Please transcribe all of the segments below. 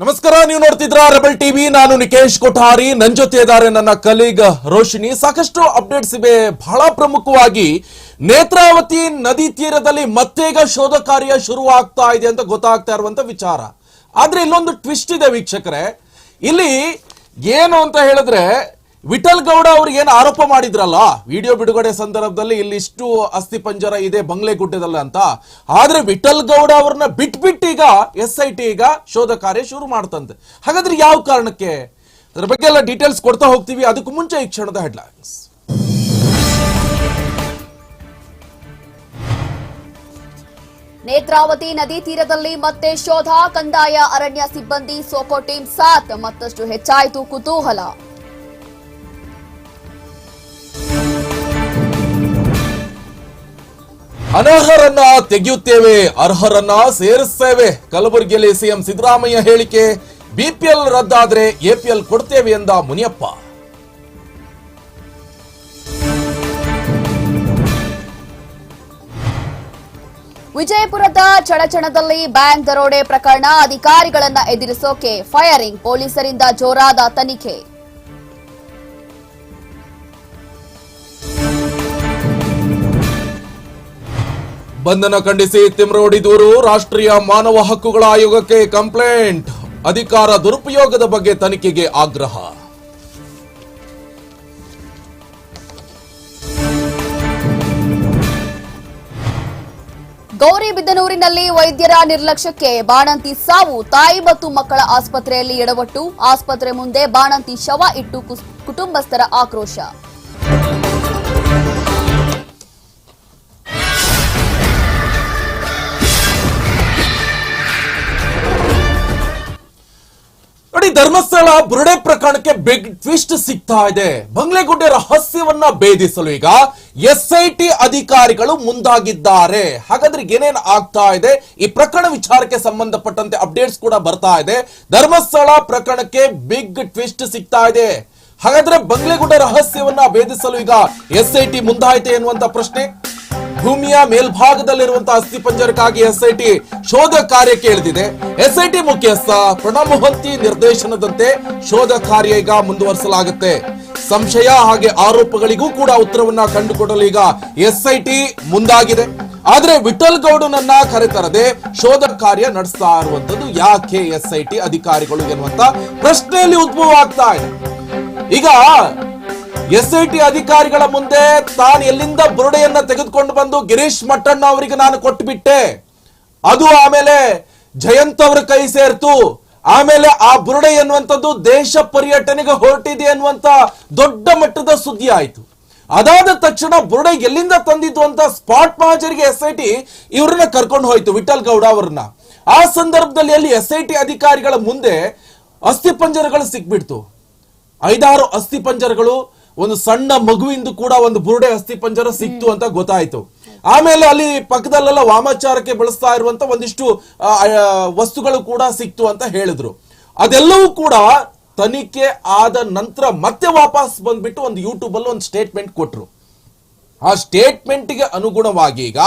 ನಮಸ್ಕಾರ, ನೀವು ನೋಡ್ತಿದ್ರ rebel TV. ನಾನು ನಿಕೇಶ್ ಕೊಠಾರಿ. ನನ್ನ ಜೊತೆ ಇದ್ದಾರೆ ನನ್ನ ಕಲೀಗ್ ರೋಶಿನಿ ಸಾಕಷ್ಟು ಅಪ್ಡೇಟ್ಸ್ ಇವೆ. ಬಹಳ ಪ್ರಮುಖವಾಗಿ ನೇತ್ರಾವತಿ ನದಿ ತೀರದಲ್ಲಿ ಮತ್ತೀಗ ಶೋಧ ಕಾರ್ಯ ಶುರು ಆಗ್ತಾ ಇದೆ ಅಂತ ಗೊತ್ತಾಗ್ತಾ ಇರುವಂತ ವಿಚಾರ. ಆದ್ರೆ ಇಲ್ಲೊಂದು ಟ್ವಿಸ್ಟ್ ಇದೆ ವೀಕ್ಷಕರೇ. ಇಲ್ಲಿ ಏನು ಅಂತ ಹೇಳಿದ್ರೆ ವಿಠಲ್ ಗೌಡ ಅವ್ರಿಗೆ ಏನು ಆರೋಪ ಮಾಡಿದ್ರಲ್ಲ? ವಿಡಿಯೋ ಬಿಡುಗಡೆ ಸಂದರ್ಭದಲ್ಲಿ ಇಲ್ಲಿ ಇಷ್ಟು ಅಸ್ಥಿ ಪಂಜರ ಇದೆ ಬಂಗ್ಲೆಗುಡ್ಡದಲ್ಲಿ ಅಂತ. ಆದ್ರೆ ವಿಠಲ್ ಗೌಡ ಅವ್ರನ್ನ ಬಿಟ್ಬಿಟ್ಟು ಈಗ ಎಸ್ ಐ ಟಿ ಈಗ ಶೋಧ ಕಾರ್ಯ ಶುರು ಮಾಡ್ತಂತೆ. ಹಾಗಾದ್ರೆ ಯಾವ ಕಾರಣಕ್ಕೆ? ಅದ್ರ ಬಗ್ಗೆ ಎಲ್ಲ ಡೀಟೇಲ್ಸ್ ಕೊಡ್ತಾ ಹೋಗ್ತೀವಿ. ಅದಕ್ಕೂ ಮುಂಚೆ ಈ ಕ್ಷಣದ ಹೆಡ್ಲೈನ್ಸ್ ನೇತ್ರಾವತಿ ನದಿ ತೀರದಲ್ಲಿ ಮತ್ತೆ ಶೋಧ, ಕಂದಾಯ, ಅರಣ್ಯ ಸಿಬ್ಬಂದಿ, ಸೋಕೋ ಟೀಮ್ ಸಾತ್. ಮತ್ತಷ್ಟು ಹೆಚ್ಚಾಯಿತು ಕುತೂಹಲ. ಅನರ್ಹರನ್ನ ತೆಗೆಯುತ್ತೇವೆ, ಅರ್ಹರನ್ನ ಸೇರಿಸ್ತೇವೆ. ಕಲಬುರಗಿಯಲ್ಲಿ ಸಿಎಂ ಸಿದ್ದರಾಮಯ್ಯ ಹೇಳಿಕೆ, ಬಿಪಿಎಲ್ ರದ್ದಾದ್ರೆ ಎಪಿಎಲ್ ಕೊಡ್ತೇವೆ ಎಂದ ಮುನಿಯಪ್ಪ. ವಿಜಯಪುರದ ಚಡಚಣದಲ್ಲಿ ಬ್ಯಾಂಕ್ ದರೋಡೆ ಪ್ರಕರಣ, ಅಧಿಕಾರಿಗಳನ್ನ ಎದುರಿಸೋಕೆ ಫೈರಿಂಗ್ ಪೊಲೀಸರಿಂದ ಜೋರಾದ ತನಿಖೆ. ಬಂಧನ ಖಂಡಿಸಿ ತಿಮ್ರೋಡಿ ದೂರು, ರಾಷ್ಟ್ರೀಯ ಮಾನವ ಹಕ್ಕುಗಳ ಆಯೋಗಕ್ಕೆ ಕಂಪ್ಲೇಂಟ್. ಅಧಿಕಾರ ದುರುಪಯೋಗದ ಬಗ್ಗೆ ತನಿಖೆಗೆ ಆಗ್ರಹ. ಗೌರಿಬಿದ್ದನೂರಿನಲ್ಲಿ ವೈದ್ಯರ ನಿರ್ಲಕ್ಷ್ಯಕ್ಕೆ ಬಾಣಂತಿ ಸಾವು. ತಾಯಿ ಮತ್ತು ಮಕ್ಕಳ ಆಸ್ಪತ್ರೆಯಲ್ಲಿ ಎಡವಟ್ಟು. ಆಸ್ಪತ್ರೆ ಮುಂದೆ ಬಾಣಂತಿ ಶವ ಇಟ್ಟು ಕುಟುಂಬಸ್ಥರ ಆಕ್ರೋಶ. ಧರ್ಮಸ್ಥಳ ಬುರುಡೆ ಪ್ರಕರಣಕ್ಕೆ ಬಿಗ್ ಟ್ವಿಸ್ಟ್ ಸಿಗ್ತಾ ಇದೆ. ಬಂಗ್ಲೆಗುಡ್ಡೆ ರಹಸ್ಯವನ್ನ ಭೇದಿಸಲು ಈಗ ಎಸ್ ಐ ಟಿ ಅಧಿಕಾರಿಗಳು ಮುಂದಾಗಿದ್ದಾರೆ. ಹಾಗಾದ್ರೆ ಏನೇನ್ ಆಗ್ತಾ ಇದೆ? ಈ ಪ್ರಕರಣ ವಿಚಾರಕ್ಕೆ ಸಂಬಂಧಪಟ್ಟಂತೆ ಅಪ್ಡೇಟ್ಸ್ ಕೂಡ ಬರ್ತಾ ಇದೆ. ಧರ್ಮಸ್ಥಳ ಪ್ರಕರಣಕ್ಕೆ ಬಿಗ್ ಟ್ವಿಸ್ಟ್ ಸಿಗ್ತಾ ಇದೆ. ಹಾಗಾದ್ರೆ ಬಂಗ್ಲೆಗುಡ್ಡೆ ರಹಸ್ಯವನ್ನ ಭೇದಿಸಲು ಈಗ ಎಸ್ ಐ ಟಿ ಮುಂದಾಯಿತೆ ಎನ್ನುವಂತ ಪ್ರಶ್ನೆ. ಭೂಮಿಯ ಮೇಲ್ಭಾಗದಲ್ಲಿರುವಂತಹ ಅಸ್ಥಿ ಪಂಜರಕ್ಕಾಗಿ ಎಸ್ಐಟಿ ಶೋಧ ಕಾರ್ಯಕ್ಕೆ ಇಳಿದಿದೆ ಎಸ್ಐಟಿ ಮುಖ್ಯಸ್ಥ ಪ್ರಣಬ್ ಮೊಹಂತಿ ನಿರ್ದೇಶನದಂತೆ ಶೋಧ ಕಾರ್ಯ ಈಗ ಮುಂದುವರಿಸಲಾಗುತ್ತೆ. ಸಂಶಯ ಹಾಗೆ ಆರೋಪಗಳಿಗೂ ಕೂಡ ಉತ್ತರವನ್ನ ಕಂಡುಕೊಡಲು ಈಗ ಎಸ್ಐಟಿ ಮುಂದಾಗಿದೆ. ಆದ್ರೆ ವಿಠಲ್ ಗೌಡನನ್ನ ಕರೆತರದೆ ಶೋಧ ಕಾರ್ಯ ನಡೆಸ್ತಾ ಇರುವಂತದ್ದು ಯಾಕೆ ಎಸ್ಐಟಿ ಅಧಿಕಾರಿಗಳು ಎನ್ನುವಂತ ಪ್ರಶ್ನೆಯಲ್ಲಿ ಉದ್ಭವ ಆಗ್ತಾ ಇದೆ. ಈಗ ಎಸ್ ಐ ಟಿ ಅಧಿಕಾರಿಗಳ ಮುಂದೆ ತಾನು ಎಲ್ಲಿಂದ ಬುರುಡೆಯನ್ನ ತೆಗೆದುಕೊಂಡು ಬಂದು ಗಿರೀಶ್ ಮಟ್ಟಣ್ಣ ಅವರಿಗೆ ನಾನು ಕೊಟ್ಟುಬಿಟ್ಟೆ ಅದು ಆಮೇಲೆ ಜಯಂತ್ ಅವರ ಕೈ ಸೇರ್ತು. ಆಮೇಲೆ ಆ ಬುರುಡೆ ಎನ್ನುವಂಥದ್ದು ದೇಶ ಪರ್ಯಟನೆಗೆ ಹೊರಟಿದೆ ಅನ್ನುವಂತ ದೊಡ್ಡ ಮಟ್ಟದ ಸುದ್ದಿ ಆಯಿತು. ಅದಾದ ತಕ್ಷಣ ಬುರುಡೆ ಎಲ್ಲಿಂದ ತಂದಿದ್ದು ಅಂತ ಸ್ಪಾಟ್ ಮಹಾಜರಿಗೆ ಎಸ್ ಐ ಟಿ ಇವ್ರನ್ನ ಕರ್ಕೊಂಡು ಹೋಯ್ತು, ವಿಠಲ್ ಗೌಡ ಅವ್ರನ್ನ. ಆ ಸಂದರ್ಭದಲ್ಲಿ ಅಲ್ಲಿ ಎಸ್ ಐ ಟಿ ಅಧಿಕಾರಿಗಳ ಮುಂದೆ ಅಸ್ಥಿ ಪಂಜರಗಳು ಸಿಕ್ಬಿಡ್ತು. ಐದಾರು ಅಸ್ಥಿ ಪಂಜರಗಳು ಒಂದು ಸಣ್ಣ ಮಗುವಿಂದ ಕೂಡ ಒಂದು ಬುರುಡೆ ಅಸ್ಥಿ ಪಂಜರ ಸಿಕ್ತು ಅಂತ ಗೊತ್ತಾಯ್ತು. ಆಮೇಲೆ ಅಲ್ಲಿ ಪಕ್ಕದಲ್ಲೆಲ್ಲ ವಾಮಾಚಾರಕ್ಕೆ ಬಳಸ್ತಾ ಇರುವಂತ ಒಂದಿಷ್ಟು ವಸ್ತುಗಳು ಕೂಡ ಸಿಕ್ತು ಅಂತ ಹೇಳಿದ್ರು. ಅದೆಲ್ಲವೂ ಕೂಡ ತನಿಖೆ ಆದ ನಂತರ ಮತ್ತೆ ವಾಪಸ್ ಬಂದ್ಬಿಟ್ಟು ಒಂದು ಯೂಟ್ಯೂಬ್ ಅಲ್ಲಿ ಒಂದು ಸ್ಟೇಟ್ಮೆಂಟ್ ಕೊಟ್ರು. ಆ ಸ್ಟೇಟ್ಮೆಂಟ್ಗೆ ಅನುಗುಣವಾಗಿ ಈಗ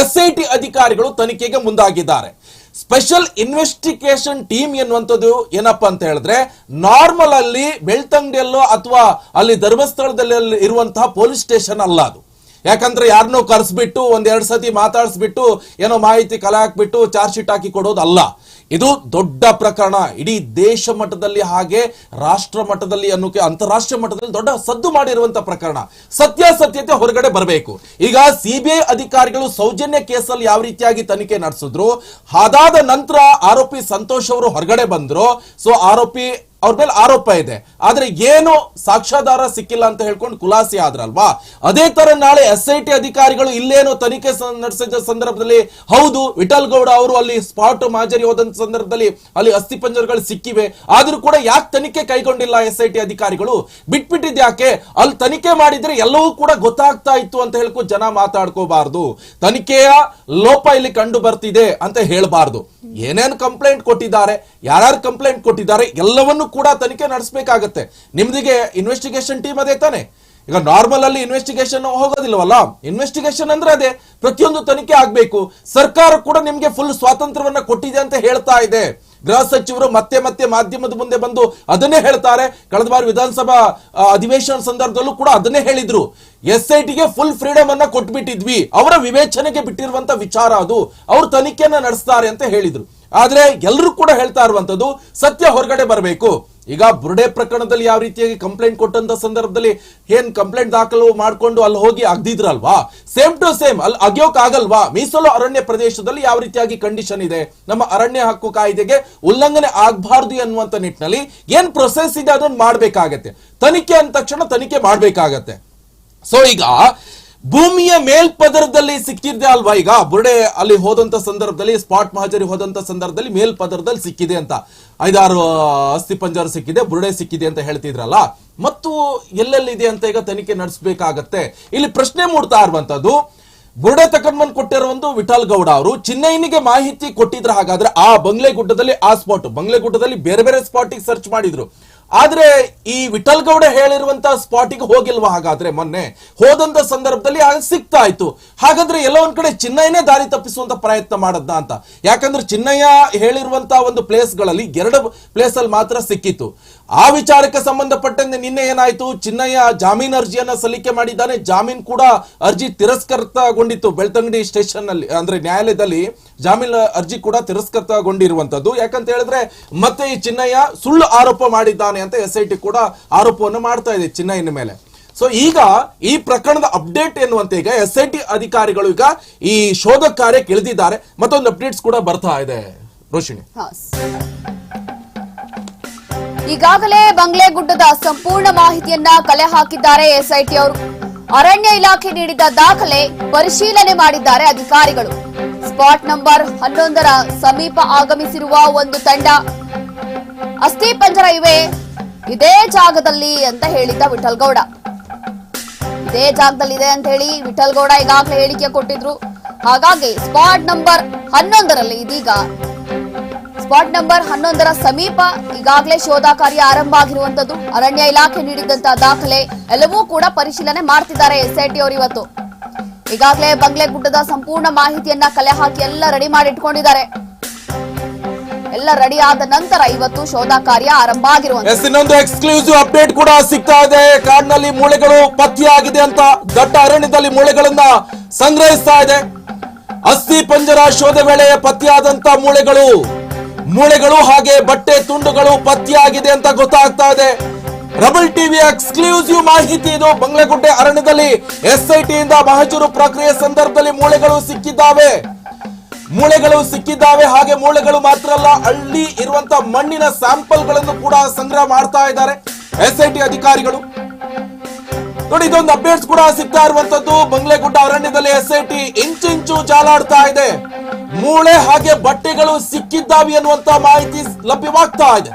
ಎಸ್ ಅಧಿಕಾರಿಗಳು ತನಿಖೆಗೆ ಮುಂದಾಗಿದ್ದಾರೆ. ಸ್ಪೆಷಲ್ ಇನ್ವೆಸ್ಟಿಗೇಷನ್ ಟೀಮ್ ಎನ್ನುವಂಥದ್ದು ಏನಪ್ಪಾ ಅಂತ ಹೇಳಿದ್ರೆ ನಾರ್ಮಲ್ ಅಲ್ಲಿ ಬೆಳ್ತಂಗಡಿಯಲ್ಲೋ ಅಥವಾ ಅಲ್ಲಿ ಧರ್ಮಸ್ಥಳದಲ್ಲಿ ಇರುವಂತಹ ಪೊಲೀಸ್ ಸ್ಟೇಷನ್ ಅಲ್ಲ ಅದು. ಯಾಕಂದ್ರೆ ಯಾರನ್ನೋ ಕರೆಸ್ಬಿಟ್ಟು ಒಂದೆರಡು ಸತಿ ಮಾತಾಡಿಸ್ಬಿಟ್ಟು ಏನೋ ಮಾಹಿತಿ ಕಲೆ ಹಾಕ್ಬಿಟ್ಟು ಚಾರ್ಜ್ ಶೀಟ್ ಹಾಕಿ ಕೊಡೋದಲ್ಲ. ಇದು ದೊಡ್ಡ ಪ್ರಕರಣ. ಇಡೀ ದೇಶ ಮಟ್ಟದಲ್ಲಿ ಹಾಗೆ ರಾಷ್ಟ್ರ ಮಟ್ಟದಲ್ಲಿ ಅನ್ನೋಕೆ ಅಂತಾರಾಷ್ಟ್ರೀಯ ಮಟ್ಟದಲ್ಲಿ ದೊಡ್ಡ ಸದ್ದು ಮಾಡಿರುವಂತಹ ಪ್ರಕರಣ. ಸತ್ಯಾಸತ್ಯತೆ ಹೊರಗಡೆ ಬರಬೇಕು. ಈಗ ಸಿಬಿಐ ಅಧಿಕಾರಿಗಳು ಸೌಜನ್ಯ ಕೇಸಲ್ಲಿ ಯಾವ ರೀತಿಯಾಗಿ ತನಿಖೆ ನಡೆಸಿದ್ರು, ಅದಾದ ನಂತರ ಆರೋಪಿ ಸಂತೋಷ್ ಅವರು ಹೊರಗಡೆ ಬಂದ್ರು. ಸೊ ಆರೋಪಿ ಅವ್ರ ಮೇಲೆ ಆರೋಪ ಇದೆ. ಆದ್ರೆ ಏನು ಸಾಕ್ಷ್ಯಾಧಾರ ಸಿಕ್ಕಿಲ್ಲ ಅಂತ ಹೇಳ್ಕೊಂಡು ಖುಲಾಸೆ ಆದ್ರಲ್ವಾ? ಅದೇ ತರ ನಾಳೆ ಎಸ್ ಐ ಟಿ ಅಧಿಕಾರಿಗಳು ಇಲ್ಲೇನು ತನಿಖೆ ನಡೆಸಿದ ಸಂದರ್ಭದಲ್ಲಿ ಹೌದು, ವಿಠಲ್ ಗೌಡ ಅವರು ಅಲ್ಲಿ ಸ್ಪಾಟ್ ಮಾಜರಿ ಹೋದಂತ ಸಂದರ್ಭದಲ್ಲಿ ಅಲ್ಲಿ ಅಸ್ಥಿ ಪಂಜರಗಳು ಸಿಕ್ಕಿವೆ. ಆದ್ರೂ ಕೂಡ ಯಾಕೆ ತನಿಖೆ ಕೈಗೊಂಡಿಲ್ಲ ಎಸ್ ಐ ಟಿ ಅಧಿಕಾರಿಗಳು? ಬಿಟ್ಬಿಟ್ಟಿದ್ ಯಾಕೆ? ಅಲ್ಲಿ ತನಿಖೆ ಮಾಡಿದ್ರೆ ಎಲ್ಲವೂ ಕೂಡ ಗೊತ್ತಾಗ್ತಾ ಇತ್ತು ಅಂತ ಹೇಳ್ಕೊಂಡು ಜನ ಮಾತಾಡ್ಕೋಬಾರ್ದು. ತನಿಖೆಯ ಲೋಪ ಇಲ್ಲಿ ಕಂಡು ಬರ್ತಿದೆ ಅಂತ ಹೇಳಬಾರ್ದು. ಏನೇನು ಕಂಪ್ಲೇಂಟ್ ಕೊಟ್ಟಿದ್ದಾರೆ, ಯಾರ್ಯಾರು ಕಂಪ್ಲೇಂಟ್ ಕೊಟ್ಟಿದ್ದಾರೆ, ಎಲ್ಲವನ್ನೂ ಕೂಡ ತನಿಖೆ ನಡೆಸಬೇಕಾಗತ್ತೆ. ನಿಮ್ದಿಗೆ ಇನ್ವೆಸ್ಟಿಗೇಷನ್ ಟೀಮ್ ಅದೇ ತಾನೆ. ಈಗ ನಾರ್ಮಲ್ ಅಲ್ಲಿ ಇನ್ವೆಸ್ಟಿಗೇಷನ್ ಹೋಗೋದಿಲ್ವಲ್ಲ? ಇನ್ವೆಸ್ಟಿಗೇಷನ್ ಅಂದ್ರೆ ಅದೇ, ಪ್ರತಿಯೊಂದು ತನಿಖೆ ಆಗ್ಬೇಕು. ಸರ್ಕಾರ ಕೂಡ ನಿಮ್ಗೆ ಫುಲ್ ಸ್ವಾತಂತ್ರ್ಯವನ್ನ ಕೊಟ್ಟಿದೆ ಅಂತ ಹೇಳ್ತಾ ಇದೆ. ಗೃಹ ಸಚಿವರು ಮತ್ತೆ ಮತ್ತೆ ಮಾಧ್ಯಮದ ಮುಂದೆ ಬಂದು ಅದನ್ನೇ ಹೇಳ್ತಾರೆ. ಕಳೆದ ಬಾರಿ ವಿಧಾನಸಭಾ ಅಧಿವೇಶನ ಸಂದರ್ಭದಲ್ಲೂ ಕೂಡ ಅದನ್ನೇ ಹೇಳಿದ್ರು. ಎಸ್ ಐ ಫುಲ್ ಫ್ರೀಡಮ್ ಅನ್ನ ಕೊಟ್ಬಿಟ್ಟಿದ್ವಿ. ಅವರ ವಿವೇಚನೆಗೆ ಬಿಟ್ಟಿರುವಂತ ವಿಚಾರ ಅದು. ಅವರು ತನಿಖೆಯನ್ನ ನಡೆಸ್ತಾರೆ ಅಂತ ಹೇಳಿದ್ರು. ಆದ್ರೆ ಎಲ್ಲರೂ ಕೂಡ ಹೇಳ್ತಾ ಇರುವಂತದ್ದು ಸತ್ಯ ಹೊರಗಡೆ ಬರಬೇಕು. ಈಗ ಬುರ್ಡೆ ಪ್ರಕರಣದಲ್ಲಿ ಯಾವ ರೀತಿಯಾಗಿ ಕಂಪ್ಲೇಂಟ್ ಕೊಟ್ಟಂತ ಸಂದರ್ಭದಲ್ಲಿ ಏನ್ ಕಂಪ್ಲೇಂಟ್ ದಾಖಲು ಮಾಡ್ಕೊಂಡು ಅಲ್ಲಿ ಹೋಗಿ ಅಗ್ದಿದ್ರಲ್ವಾ? ಸೇಮ್ ಟು ಸೇಮ್ ಅಲ್ಲಿ ಅಗಿಯೋಕ್ ಆಗಲ್ವಾ? ಮೀಸಲು ಅರಣ್ಯ ಪ್ರದೇಶದಲ್ಲಿ ಯಾವ ರೀತಿಯಾಗಿ ಕಂಡೀಷನ್ ಇದೆ? ನಮ್ಮ ಅರಣ್ಯ ಹಕ್ಕು ಕಾಯ್ದೆಗೆ ಉಲ್ಲಂಘನೆ ಆಗ್ಬಾರ್ದು ಅನ್ನುವಂತ ನಿಟ್ಟಿನಲ್ಲಿ ಏನ್ ಪ್ರೊಸೆಸ್ ಇದೆ ಅದನ್ನ ಮಾಡ್ಬೇಕಾಗತ್ತೆ. ತನಿಖೆ ಅಂದ ತಕ್ಷಣ ತನಿಖೆ ಮಾಡಬೇಕಾಗತ್ತೆ. ಸೊ ಈಗ ಭೂಮಿಯ ಮೇಲ್ಪದರದಲ್ಲಿ ಸಿಕ್ಕಿದೆ ಅಲ್ವಾ ಈಗ? ಬುರ್ಡೆ ಅಲ್ಲಿ ಹೋದಂತ ಸಂದರ್ಭದಲ್ಲಿ, ಸ್ಪಾಟ್ ಮಹಜರಿ ಹೋದಂತ ಸಂದರ್ಭದಲ್ಲಿ ಮೇಲ್ಪದರದಲ್ಲಿ ಸಿಕ್ಕಿದೆ ಅಂತ. ಐದಾರು ಅಸ್ಥಿ ಪಂಜರ ಸಿಕ್ಕಿದೆ, ಬುರ್ಡೆ ಸಿಕ್ಕಿದೆ ಅಂತ ಹೇಳ್ತಿದ್ರಲ್ಲ? ಮತ್ತು ಎಲ್ಲೆಲ್ಲಿದೆ ಅಂತ ಈಗ ತನಿಖೆ ನಡೆಸಬೇಕಾಗತ್ತೆ. ಇಲ್ಲಿ ಪ್ರಶ್ನೆ ಮೂಡ್ತಾ ಇರುವಂತದ್ದು, ಬುರ್ಡೆ ತಕೊಂಡ್ಬಂದು ಕೊಟ್ಟಿರೋ ಒಂದು ವಿಠಲ್ ಗೌಡ ಅವರು ಚಿನ್ನೈನಿಗೆ ಮಾಹಿತಿ ಕೊಟ್ಟಿದ್ರ ಹಾಗಾದ್ರೆ ಆ ಬಂಗ್ಲೆ ಗುಡ್ಡದಲ್ಲಿ ಆ ಸ್ಪಾಟ್, ಬಂಗ್ಲೆಗುಡ್ಡದಲ್ಲಿ ಬೇರೆ ಬೇರೆ ಸ್ಪಾಟಿಗೆ ಸರ್ಚ್ ಮಾಡಿದ್ರು. ಆದ್ರೆ ಈ ವಿಠಲ್ ಗೌಡ ಹೇಳಿರುವಂತ ಸ್ಪಾಟಿಗೆ ಹೋಗಿಲ್ವಾ ಹಾಗಾದ್ರೆ ಮೊನ್ನೆ? ಹೋದಂತ ಸಂದರ್ಭದಲ್ಲಿ ಸಿಗ್ತಾ ಇತ್ತು. ಹಾಗಾದ್ರೆ ಎಲ್ಲ ಒಂದ್ ಕಡೆ ಚಿನ್ನಯ್ಯನೇ ದಾರಿ ತಪ್ಪಿಸುವಂತ ಪ್ರಯತ್ನ ಮಾಡದ್ನ ಅಂತ. ಯಾಕಂದ್ರೆ ಚಿನ್ನಯ್ಯ ಹೇಳಿರುವಂತ ಒಂದು ಪ್ಲೇಸ್ಗಳಲ್ಲಿ ಎರಡು ಪ್ಲೇಸ್ ಅಲ್ಲಿ ಮಾತ್ರ ಸಿಕ್ಕಿತ್ತು. ಆ ವಿಚಾರಕ್ಕೆ ಸಂಬಂಧಪಟ್ಟಂತೆ ನಿನ್ನೆ ಏನಾಯ್ತು? ಚಿನ್ನಯ್ಯ ಜಾಮೀನ್ ಅರ್ಜಿಯನ್ನ ಸಲ್ಲಿಕೆ ಮಾಡಿದ್ದಾನೆ. ಜಾಮೀನ್ ಕೂಡ ಅರ್ಜಿ ತಿರಸ್ಕೃತಗೊಂಡಿತ್ತು. ಬೆಳ್ತಂಗಡಿ ಸ್ಟೇಷನ್ನಲ್ಲಿ ಅಂದ್ರೆ ನ್ಯಾಯಾಲಯದಲ್ಲಿ ಜಾಮೀನ್ ಅರ್ಜಿ ಕೂಡ ತಿರಸ್ಕೃತಗೊಂಡಿರುವಂತದ್ದು ಯಾಕಂತ ಹೇಳಿದ್ರೆ, ಮತ್ತೆ ಈ ಚಿನ್ನಯ್ಯ ಸುಳ್ಳು ಆರೋಪ ಮಾಡಿದ್ದಾನೆ ಅಂತ ಎಸ್ ಐ ಟಿ ಕೂಡ ಆರೋಪವನ್ನು ಮಾಡ್ತಾ ಇದೆ ಚಿನ್ನಯ್ಯನ ಮೇಲೆ. ಸೊ ಈಗ ಈ ಪ್ರಕರಣದ ಅಪ್ಡೇಟ್ ಎನ್ನುವಂತೆ ಈಗ ಎಸ್ ಐ ಟಿ ಅಧಿಕಾರಿಗಳು ಈಗ ಈ ಶೋಧ ಕಾರ್ಯಕ್ಕೆ ಇಳಿದಿದ್ದಾರೆ. ಮತ್ತೊಂದು ಅಪ್ಡೇಟ್ಸ್ ಕೂಡ ಬರ್ತಾ ಇದೆ. ರೋಶಿಣಿ ಹಾ. ಈಗಾಗಲೇ ಬಂಗ್ಲೆಗುಡ್ಡದ ಸಂಪೂರ್ಣ ಮಾಹಿತಿಯನ್ನ ಕಲೆ ಹಾಕಿದ್ದಾರೆ ಎಸ್ಐಟಿ ಅವರು. ಅರಣ್ಯ ಇಲಾಖೆ ನೀಡಿದ ದಾಖಲೆ ಪರಿಶೀಲನೆ ಮಾಡಿದ್ದಾರೆ ಅಧಿಕಾರಿಗಳು. ಸ್ಪಾಟ್ ನಂಬರ್ ಹನ್ನೊಂದರ ಸಮೀಪ ಆಗಮಿಸಿರುವ ಒಂದು ತಂಡ. ಅಸ್ಥಿ ಪಂಜರ ಇವೆ. ಇದೇ ಜಾಗದಲ್ಲಿ ಅಂತ ಹೇಳಿದ್ದ ವಿಠಲ್ಗೌಡ. ಇದೇ ಜಾಗದಲ್ಲಿದೆ ಅಂತ ಹೇಳಿ ವಿಠಲ್ಗೌಡ ಈಗಾಗಲೇ ಹೇಳಿಕೆ ಕೊಟ್ಟಿದ್ರು. ಹಾಗಾಗಿ ಸ್ಪಾಟ್ ನಂಬರ್ ಹನ್ನೊಂದರಲ್ಲಿ ಇದೀಗ ಸ್ಪಾಟ್ ನಂಬರ್ ಹನ್ನೊಂದರ ಸಮೀಪ ಈಗಾಗಲೇ ಶೋಧ ಕಾರ್ಯ ಆರಂಭ ಆಗಿರುವಂತದ್ದು. ಅರಣ್ಯ ಇಲಾಖೆ ನೀಡಿದಂತಹ ದಾಖಲೆ ಎಲ್ಲವೂ ಕೂಡ ಪರಿಶೀಲನೆ ಮಾಡ್ತಿದ್ದಾರೆ ಎಸ್ಐಟಿ ಅವರು ಇವತ್ತು. ಈಗಾಗಲೇ ಬಂಗ್ಲೆಗುಡ್ಡದ ಸಂಪೂರ್ಣ ಮಾಹಿತಿಯನ್ನ ಕಲೆ ಹಾಕಿ ಎಲ್ಲ ರೆಡಿ ಮಾಡಿ ಇಟ್ಕೊಂಡಿದ್ದಾರೆ. ಎಲ್ಲ ರೆಡಿ ಆದ ನಂತರ ಇವತ್ತು ಶೋಧ ಕಾರ್ಯ ಆರಂಭ ಆಗಿರುವಂತದ್ದು. ಎಸ್, ಇನ್ನೊಂದು ಎಕ್ಸ್ಕ್ಲೂಸಿವ್ ಅಪ್ಡೇಟ್ ಕೂಡ ಸಿಗ್ತಾ ಇದೆ. ಕಾಡಿನಲ್ಲಿ ಮೂಳೆಗಳು ಪತ್ತೆಯಾಗಿದೆ ಅಂತ ದಟ್ಟ ಅರಣ್ಯದಲ್ಲಿ ಮೂಳೆಗಳನ್ನ ಸಂಗ್ರಹಿಸ್ತಾ ಇದೆ. ಅಸ್ಥಿ ಪಂಜರ ಶೋಧ ವೇಳೆ ಪತ್ತೆಯಾದಂತ ಮೂಳೆಗಳು ಮೂಳೆಗಳು ಹಾಗೆ ಬಟ್ಟೆ ತುಂಡುಗಳು ಪತ್ತೆಯಾಗಿದೆ ಅಂತ ಗೊತ್ತಾಗ್ತಾ ಇದೆ. ರಬಲ್ ಟಿವಿ ಎಕ್ಸ್ಕ್ಲೂಸಿವ್ ಮಾಹಿತಿ ಇದು. ಬಂಗ್ಲೆಗುಡ್ಡೆ ಅರಣ್ಯದಲ್ಲಿ ಎಸ್ಐಟಿ ಇಂದ ಮಹಜೂರು ಪ್ರಕ್ರಿಯೆ ಸಂದರ್ಭದಲ್ಲಿ ಮೂಳೆಗಳು ಸಿಕ್ಕಿದ್ದಾವೆ. ಮೂಳೆಗಳು ಸಿಕ್ಕಿದ್ದಾವೆ. ಹಾಗೆ ಮೂಳೆಗಳು ಮಾತ್ರ ಅಲ್ಲ ಅಲ್ಲಿ ಇರುವಂತ ಮಣ್ಣಿನ ಸ್ಯಾಂಪಲ್ಗಳನ್ನು ಕೂಡ ಸಂಗ್ರಹ ಮಾಡ್ತಾ ಇದ್ದಾರೆ ಎಸ್ ಐ ಟಿ ಅಧಿಕಾರಿಗಳು. ನೋಡಿ, ಇದೊಂದು ಅಪ್ಡೇಟ್ಸ್ ಕೂಡ ಸಿಗ್ತಾ ಇರುವಂತದ್ದು. ಬಂಗ್ಲೆಗುಡ್ಡ ಅರಣ್ಯದಲ್ಲಿ ಎಸ್ ಐ ಟಿ ಇಂಚಿಂಚು ಜಾಲಾಡ್ತಾ ಇದೆ. ಮೂಳೆ ಹಾಗೆ ಬಟ್ಟೆಗಳು ಸಿಕ್ಕಿದ್ದಾವೆ ಎನ್ನುವಂತ ಮಾಹಿತಿ ಲಭ್ಯವಾಗ್ತಾ ಇದೆ.